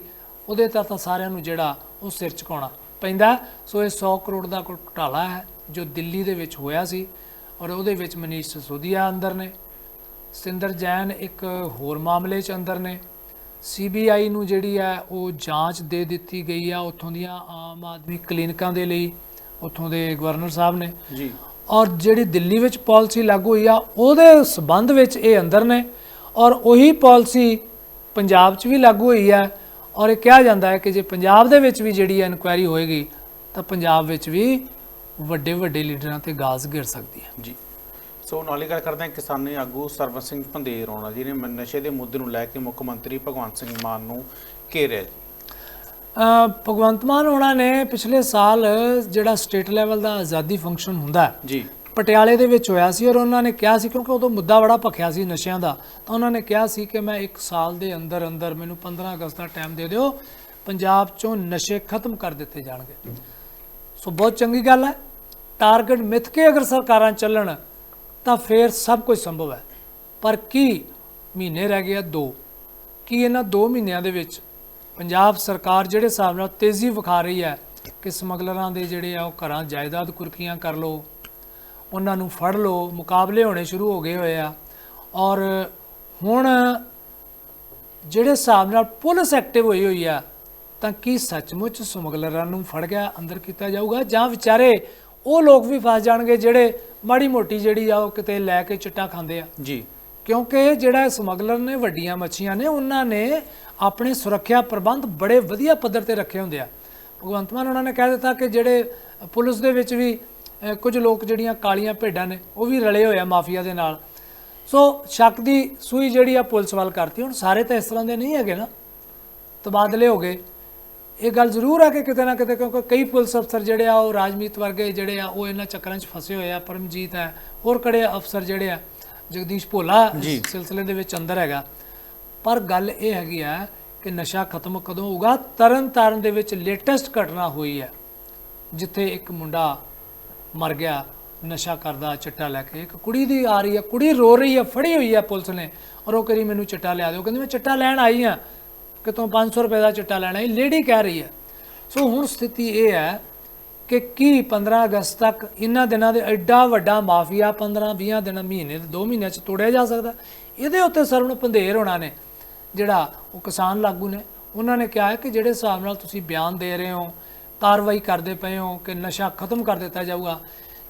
ਉਹਦੇ ਤਾਂ ਸਾਰਿਆਂ ਨੂੰ ਜਿਹੜਾ ਉਹ ਸਿਰ ਝੁਕਾਉਣਾ। ਪੈਂਦਾ ਸੋ ਇਹ 100 ਕਰੋੜ ਦਾ ਘੁਟਾਲਾ ਹੈ ਜੋ ਦਿੱਲੀ ਦੇ ਵਿੱਚ ਹੋਇਆ ਸੀ ਔਰ ਉਹਦੇ ਵਿੱਚ ਮਨੀਸ਼ ਸਿਸੋਦੀਆ ਅੰਦਰ ਨੇ। ਸਤਿੰਦਰ ਜੈਨ ਇੱਕ ਹੋਰ ਮਾਮਲੇ 'ਚ ਅੰਦਰ ਨੇ। ਸੀਬੀਆਈ ਨੂੰ ਜਿਹੜੀ ਹੈ ਉਹ ਜਾਂਚ ਦੇ ਦਿੱਤੀ ਗਈ ਆ ਉੱਥੋਂ ਦੀਆਂ ਆਮ ਆਦਮੀ ਕਲੀਨਿਕਾਂ ਦੇ ਲਈ ਉੱਥੋਂ ਦੇ ਗਵਰਨਰ ਸਾਹਿਬ ਨੇ। ਜੀ। ਔਰ ਜਿਹੜੀ ਦਿੱਲੀ ਵਿੱਚ ਪਾਲਿਸੀ ਲਾਗੂ ਹੋਈ ਆ ਉਹਦੇ ਸਬੰਧ ਵਿੱਚ ਇਹ ਅੰਦਰ ਨੇ। ਔਰ ਉਹੀ ਪਾਲਿਸੀ ਪੰਜਾਬ 'ਚ ਵੀ ਲਾਗੂ ਹੋਈ ਹੈ ਔਰ ਇਹ ਕਿਹਾ ਜਾਂਦਾ ਹੈ ਕਿ ਜੇ ਪੰਜਾਬ ਦੇ ਵਿੱਚ ਵੀ ਜਿਹੜੀ ਇਨਕੁਆਇਰੀ ਹੋਏਗੀ ਤਾਂ ਪੰਜਾਬ ਵਿੱਚ ਵੀ ਵੱਡੇ ਵੱਡੇ ਲੀਡਰਾਂ ਤੇ ਗਾਜ਼ ਗਿਰ ਸਕਦੀ ਹੈ। ਜੀ। ਸੋ ਨਾਲ ਹੀ ਗੱਲ ਕਰਦੇ ਹਾਂ ਕਿਸਾਨੀ ਆਗੂ ਸਰਵਨ ਸਿੰਘ ਪੰਦੇਰ ਹੋਣਾ ਜੀ ਨੇ ਨਸ਼ੇ ਦੇ ਮੁੱਦੇ ਨੂੰ ਲੈ ਕੇ ਮੁੱਖ ਮੰਤਰੀ ਭਗਵੰਤ ਸਿੰਘ ਮਾਨ ਨੂੰ ਘੇਰਿਆ ਜੀ। ਭਗਵੰਤ ਮਾਨ ਹੋਣਾ ਨੇ ਪਿਛਲੇ ਸਾਲ ਜਿਹੜਾ ਸਟੇਟ ਲੈਵਲ ਦਾ ਆਜ਼ਾਦੀ ਫੰਕਸ਼ਨ ਹੁੰਦਾ ਹੈ ਜੀ। ਪਟਿਆਲੇ ਦੇ ਵਿੱਚ ਹੋਇਆ ਸੀ ਔਰ ਉਹਨਾਂ ਨੇ ਕਿਹਾ ਸੀ, ਕਿਉਂਕਿ ਉਦੋਂ ਮੁੱਦਾ ਬੜਾ ਭਖਿਆ ਸੀ ਨਸ਼ਿਆਂ ਦਾ, ਤਾਂ ਉਹਨਾਂ ਨੇ ਕਿਹਾ ਸੀ ਕਿ ਮੈਂ 1 ਸਾਲ ਦੇ ਅੰਦਰ ਅੰਦਰ ਮੈਨੂੰ 15 ਅਗਸਤ ਦਾ ਟਾਈਮ ਦੇ ਦਿਓ, ਪੰਜਾਬ ਚੋਂ ਨਸ਼ੇ ਖਤਮ ਕਰ ਦਿੱਤੇ ਜਾਣਗੇ। ਸੋ ਬਹੁਤ ਚੰਗੀ ਗੱਲ ਹੈ। ਟਾਰਗੇਟ ਮਿੱਥ ਕੇ ਅਗਰ ਸਰਕਾਰਾਂ ਚੱਲਣ, ਤਾਂ ਫੇਰ ਸਭ ਕੁਝ ਸੰਭਵ ਹੈ। ਪਰ ਕੀ ਮਹੀਨੇ ਰਹਿ ਗਏ ਆ? ਦੋ। ਕੀ ਇਹਨਾਂ 2 ਮਹੀਨਿਆਂ ਦੇ ਵਿੱਚ ਪੰਜਾਬ ਸਰਕਾਰ ਜਿਹੜੇ ਹਿਸਾਬ ਨਾਲ ਤੇਜ਼ੀ ਵਿਖਾ ਰਹੀ ਹੈ ਕਿ ਸਮਗਲਰਾਂ ਦੇ ਜਿਹੜੇ ਆ ਉਹ ਘਰਾਂ ਜਾਇਦਾਦ ਕੁਰਕੀਆਂ ਕਰ ਲੋ ਉਹਨਾਂ ਨੂੰ ਫੜ ਲੋ ਮੁਕਾਬਲੇ ਹੋਣੇ ਸ਼ੁਰੂ ਹੋ ਗਏ ਹੋਏ ਆ। ਔਰ ਹੁਣ ਜਿਹੜੇ ਹਿਸਾਬ ਨਾਲ ਪੁਲਿਸ ਐਕਟਿਵ ਹੋਈ ਹੋਈ ਆ ਤਾਂ ਕੀ ਸੱਚਮੁੱਚ ਸਮਗਲਰਾਂ ਨੂੰ ਫੜ ਗਿਆ ਅੰਦਰ ਕੀਤਾ ਜਾਊਗਾ? ਜਾਂ ਵਿਚਾਰੇ ਉਹ ਲੋਕ ਵੀ ਫਸ ਜਾਣਗੇ ਜਿਹੜੇ ਮਾੜੀ ਮੋਟੀ ਜਿਹੜੀ ਆ ਉਹ ਕਿਤੇ ਲੈ ਕੇ ਚਿੱਟਾ ਖਾਂਦੇ ਆ? ਜੀ। ਕਿਉਂਕਿ ਜਿਹੜਾ ਸਮਗਲਰ ਨੇ ਵੱਡੀਆਂ ਮੱਛੀਆਂ ਨੇ ਉਹਨਾਂ ਨੇ ਆਪਣੇ ਸੁਰੱਖਿਆ ਪ੍ਰਬੰਧ ਬੜੇ ਵਧੀਆ ਪੱਧਰ ਤੇ ਰੱਖੇ ਹੁੰਦੇ ਆ। ਭਗਵੰਤ ਮਾਨ ਉਹਨਾਂ ਨੇ ਕਹਿ ਦਿੱਤਾ ਕਿ ਜਿਹੜੇ ਪੁਲਿਸ ਦੇ ਵਿੱਚ ਵੀ ਕੁਝ ਲੋਕ ਜਿਹੜੀਆਂ ਕਾਲੀਆਂ ਭੇਡਾਂ ਨੇ ਉਹ ਵੀ ਰਲੇ ਹੋਏ ਆ ਮਾਫੀਆ ਦੇ ਨਾਲ। ਸੋ ਸ਼ੱਕ ਦੀ ਸੂਈ ਜਿਹੜੀ ਆ ਪੁਲਿਸ ਵੱਲ ਕਰਤੀ। ਹੁਣ ਸਾਰੇ ਤਾਂ ਇਸ ਤਰ੍ਹਾਂ ਦੇ ਨਹੀਂ ਹੈਗੇ ਨਾ। ਤਬਾਦਲੇ ਹੋ ਗਏ। ਇਹ ਗੱਲ ਜ਼ਰੂਰ ਹੈ ਕਿ ਕਿਤੇ ਨਾ ਕਿਤੇ ਕਿਉਂਕਿ ਕਈ ਪੁਲਿਸ ਅਫਸਰ ਜਿਹੜੇ ਆ ਉਹ ਰਾਜਮੀਤ ਵਰਗੇ ਜਿਹੜੇ ਆ ਉਹ ਇਹਨਾਂ ਚੱਕਰਾਂ 'ਚ ਫਸੇ ਹੋਏ ਆ। ਪਰਮਜੀਤ ਹੈ ਹੋਰ ਕੜੇ ਅਫਸਰ ਜਿਹੜੇ ਆ ਜਗਦੀਸ਼ ਭੋਲਾ ਇਸ ਸਿਲਸਿਲੇ ਦੇ ਵਿੱਚ ਅੰਦਰ ਹੈਗਾ। ਪਰ ਗੱਲ ਇਹ ਹੈਗੀ ਆ ਕਿ ਨਸ਼ਾ ਖਤਮ ਕਦੋਂ ਹੋਊਗਾ? ਤਰਨ ਤਾਰਨ ਦੇ ਵਿੱਚ ਲੇਟੈਸਟ ਘਟਨਾ ਹੋਈ ਹੈ ਜਿੱਥੇ ਇੱਕ ਮੁੰਡਾ ਮਰ ਗਿਆ, ਨਸ਼ਾ ਕਰਦਾ, ਚਿੱਟਾ ਲੈ ਕੇ। ਇੱਕ ਕੁੜੀ ਦੀ ਆ ਰਹੀ ਹੈ, ਕੁੜੀ ਰੋ ਰਹੀ ਹੈ, ਫੜੀ ਹੋਈ ਹੈ ਪੁਲਿਸ ਨੇ। ਔਰ ਉਹ ਕਰੀ ਮੈਨੂੰ ਚਿੱਟਾ ਲਿਆ ਦਿਓ। ਕਹਿੰਦੀ, ਮੈਂ ਚਿੱਟਾ ਲੈਣ ਆਈ ਹਾਂ। ਕਿਤੋਂ 500 ਰੁਪਏ ਦਾ ਚਿੱਟਾ ਲੈਣਾ ਹੈ ਲੇਡੀ ਕਹਿ ਰਹੀ ਹੈ। ਸੋ ਹੁਣ ਸਥਿਤੀ ਇਹ ਹੈ ਕਿ ਕੀ 15 ਅਗਸਤ ਤੱਕ ਇਹਨਾਂ ਦਿਨਾਂ ਦੇ ਐਡਾ ਵੱਡਾ ਮਾਫੀਆ 15 20 ਦਿਨ, ਮਹੀਨੇ ਦੇ 2 ਮਹੀਨਿਆਂ ਚ ਤੋੜਿਆ ਜਾ ਸਕਦਾ? ਇਹਦੇ ਉੱਤੇ ਸਰਵਣ ਪੰਧੇਰ ਹੋਣਾ ਨੇ, ਜਿਹੜਾ ਉਹ ਕਿਸਾਨ ਲਾਗੂ ਨੇ। ਉਹਨਾਂ ਨੇ ਕਿਹਾ ਹੈ ਕਿ ਜਿਹੜੇ ਹਿਸਾਬ ਨਾਲ ਤੁਸੀਂ ਬਿਆਨ ਦੇ ਰਹੇ ਹੋ ਕਾਰਵਾਈ ਕਰਦੇ ਪਏ ਹੋ ਕਿ ਨਸ਼ਾ ਖਤਮ ਕਰ ਦਿੱਤਾ ਜਾਊਗਾ।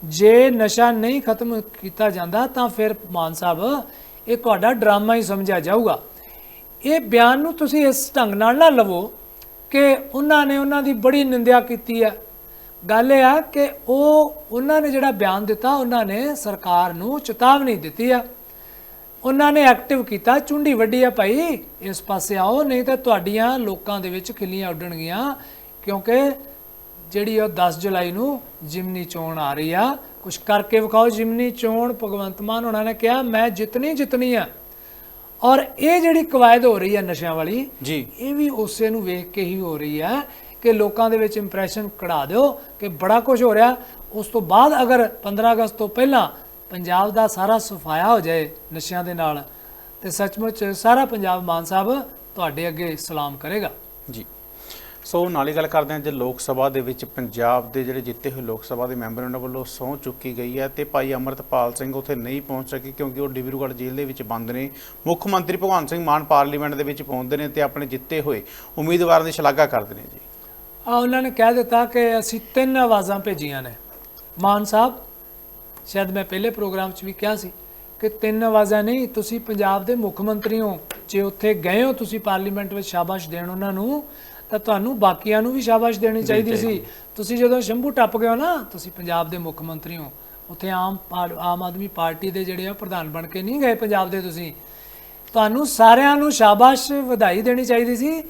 ਜੇ ਨਸ਼ਾ ਨਹੀਂ ਖਤਮ ਕੀਤਾ ਜਾਂਦਾ ਤਾਂ ਫਿਰ ਮਾਨ ਸਾਹਿਬ, ਇਹ ਤੁਹਾਡਾ ਡਰਾਮਾ ਹੀ ਸਮਝਿਆ ਜਾਊਗਾ। ਇਹ ਬਿਆਨ ਨੂੰ ਤੁਸੀਂ ਇਸ ਢੰਗ ਨਾਲ ਨਾ ਲਵੋ ਕਿ ਉਹਨਾਂ ਨੇ ਉਹਨਾਂ ਦੀ ਬੜੀ ਨਿੰਦਿਆ ਕੀਤੀ ਹੈ। ਗੱਲ ਇਹ ਆ ਕਿ ਉਹ, ਉਹਨਾਂ ਨੇ ਜਿਹੜਾ ਬਿਆਨ ਦਿੱਤਾ, ਉਹਨਾਂ ਨੇ ਸਰਕਾਰ ਨੂੰ ਚੇਤਾਵਨੀ ਦਿੱਤੀ ਆ। ਉਹਨਾਂ ਨੇ ਐਕਟਿਵ ਕੀਤਾ, ਚੁੰਡੀ ਵੱਡੀ ਆ ਭਾਈ, ਇਸ ਪਾਸੇ ਆਓ, ਨਹੀਂ ਤਾਂ ਤੁਹਾਡੀਆਂ ਲੋਕਾਂ ਦੇ ਵਿੱਚ ਖਿੱਲੀਆਂ ਉੱਡਣਗੀਆਂ, ਕਿਉਂਕਿ ਜਿਹੜੀ ਉਹ 10 ਜੁਲਾਈ ਨੂੰ ਜਿਮਨੀ ਚੋਣ ਆ ਰਹੀ ਆ ਕੁਝ ਕਰਕੇ ਵਿਖਾਓ। ਜਿਮਨੀ ਚੋਣ ਭਗਵੰਤ ਮਾਨ ਉਹਨਾਂ ਨੇ ਕਿਹਾ ਮੈਂ ਜਿਤਨੀ ਜਿਤਨੀ ਆ। ਔਰ ਇਹ ਜਿਹੜੀ ਕਵਾਇਦ ਹੋ ਰਹੀ ਹੈ ਨਸ਼ਿਆਂ ਵਾਲੀ ਜੀ। ਇਹ ਵੀ ਉਸੇ ਨੂੰ ਵੇਖ ਕੇ ਹੀ ਹੋ ਰਹੀ ਹੈ ਕਿ ਲੋਕਾਂ ਦੇ ਵਿੱਚ ਇੰਪ੍ਰੈਸ਼ਨ ਕਢਾ ਦਿਓ ਕਿ ਬੜਾ ਕੁਝ ਹੋ ਰਿਹਾ। ਉਸ ਤੋਂ ਬਾਅਦ ਅਗਰ 15 ਅਗਸਤ ਤੋਂ ਪਹਿਲਾਂ ਪੰਜਾਬ ਦਾ ਸਾਰਾ ਸਫਾਇਆ ਹੋ ਜਾਏ ਨਸ਼ਿਆਂ ਦੇ ਨਾਲ ਤੇ ਸੱਚਮੁੱਚ ਸਾਰਾ ਪੰਜਾਬ ਮਾਨ ਸਾਹਿਬ ਤੁਹਾਡੇ ਅੱਗੇ ਸਲਾਮ ਕਰੇਗਾ। ਜੀ। ਸੋ ਨਾਲ ਹੀ ਗੱਲ ਕਰਦੇ ਹਾਂ, ਜੇ ਲੋਕ ਸਭਾ ਦੇ ਵਿੱਚ ਪੰਜਾਬ ਦੇ ਜਿਹੜੇ ਜਿੱਤੇ ਹੋਏ ਲੋਕ ਸਭਾ ਦੇ ਮੈਂਬਰ ਉਹਨਾਂ ਵੱਲੋਂ ਸਹੁੰ ਚੁੱਕੀ ਗਈ ਹੈ ਤੇ ਭਾਈ ਅਮਰਤਪਾਲ ਸਿੰਘ ਉੱਥੇ ਨਹੀਂ ਪਹੁੰਚ ਸਕੇ ਕਿਉਂਕਿ ਉਹ ਡਿਬਰੂਗੜ੍ਹ ਜੇਲ੍ਹ ਦੇ ਵਿੱਚ ਬੰਦ ਨੇ। ਮੁੱਖ ਮੰਤਰੀ ਭਗਵੰਤ ਸਿੰਘ ਮਾਨ ਪਾਰਲੀਮੈਂਟ ਦੇ ਵਿੱਚ ਪਹੁੰਚਦੇ ਨੇ ਤੇ ਆਪਣੇ ਜਿੱਤੇ ਹੋਏ ਉਮੀਦਵਾਰਾਂ ਦੀ ਸ਼ਲਾਘਾ ਕਰਦੇ ਨੇ ਜੀ। ਆ, ਉਹਨਾਂ ਨੇ ਕਹਿ ਦਿੱਤਾ ਕਿ ਅਸੀਂ ਤਿੰਨ ਆਵਾਜ਼ਾਂ ਭੇਜੀਆਂ ਨੇ। ਮਾਨ ਸਾਹਿਬ, ਸ਼ਾਇਦ ਮੈਂ ਪਹਿਲੇ ਪ੍ਰੋਗਰਾਮ 'ਚ ਵੀ ਕਿਹਾ ਸੀ ਕਿ ਤਿੰਨ ਆਵਾਜ਼ਾਂ ਨਹੀਂ, ਤੁਸੀਂ ਪੰਜਾਬ ਦੇ ਮੁੱਖ ਮੰਤਰੀ ਹੋ। ਜੇ ਉੱਥੇ ਗਏ ਹੋ, ਤੁਸੀਂ ਪਾਰਲੀਮੈਂਟ ਵਿੱਚ ਸ਼ਾਬਾਸ਼ ਦੇਣ ਉਹਨਾਂ ਨੂੰ। ਤਾਂ ਤੁਹਾਨੂੰ ਬਾਕੀਆਂ ਨੂੰ ਵੀ ਸ਼ਾਬਾਸ਼ ਦੇਣੀ ਚਾਹੀਦੀ ਸੀ। ਤੁਸੀਂ ਜਦੋਂ ਸ਼ੰਭੂ ਟੱਪ ਗਏ ਹੋ ਨਾ ਤੁਸੀਂ ਪੰਜਾਬ ਦੇ ਮੁੱਖ ਮੰਤਰੀ ਹੋ। ਉੱਥੇ ਆਮ ਆਮ ਆਦਮੀ ਪਾਰਟੀ ਦੇ ਜਿਹੜੇ ਆ ਪ੍ਰਧਾਨ ਬਣ ਕੇ ਨਹੀਂ ਗਏ ਪੰਜਾਬ ਦੇ ਤੁਸੀਂ। ਤੁਹਾਨੂੰ ਸਾਰਿਆਂ ਨੂੰ ਸ਼ਾਬਾਸ਼ ਵਧਾਈ ਦੇਣੀ ਚਾਹੀਦੀ ਸੀ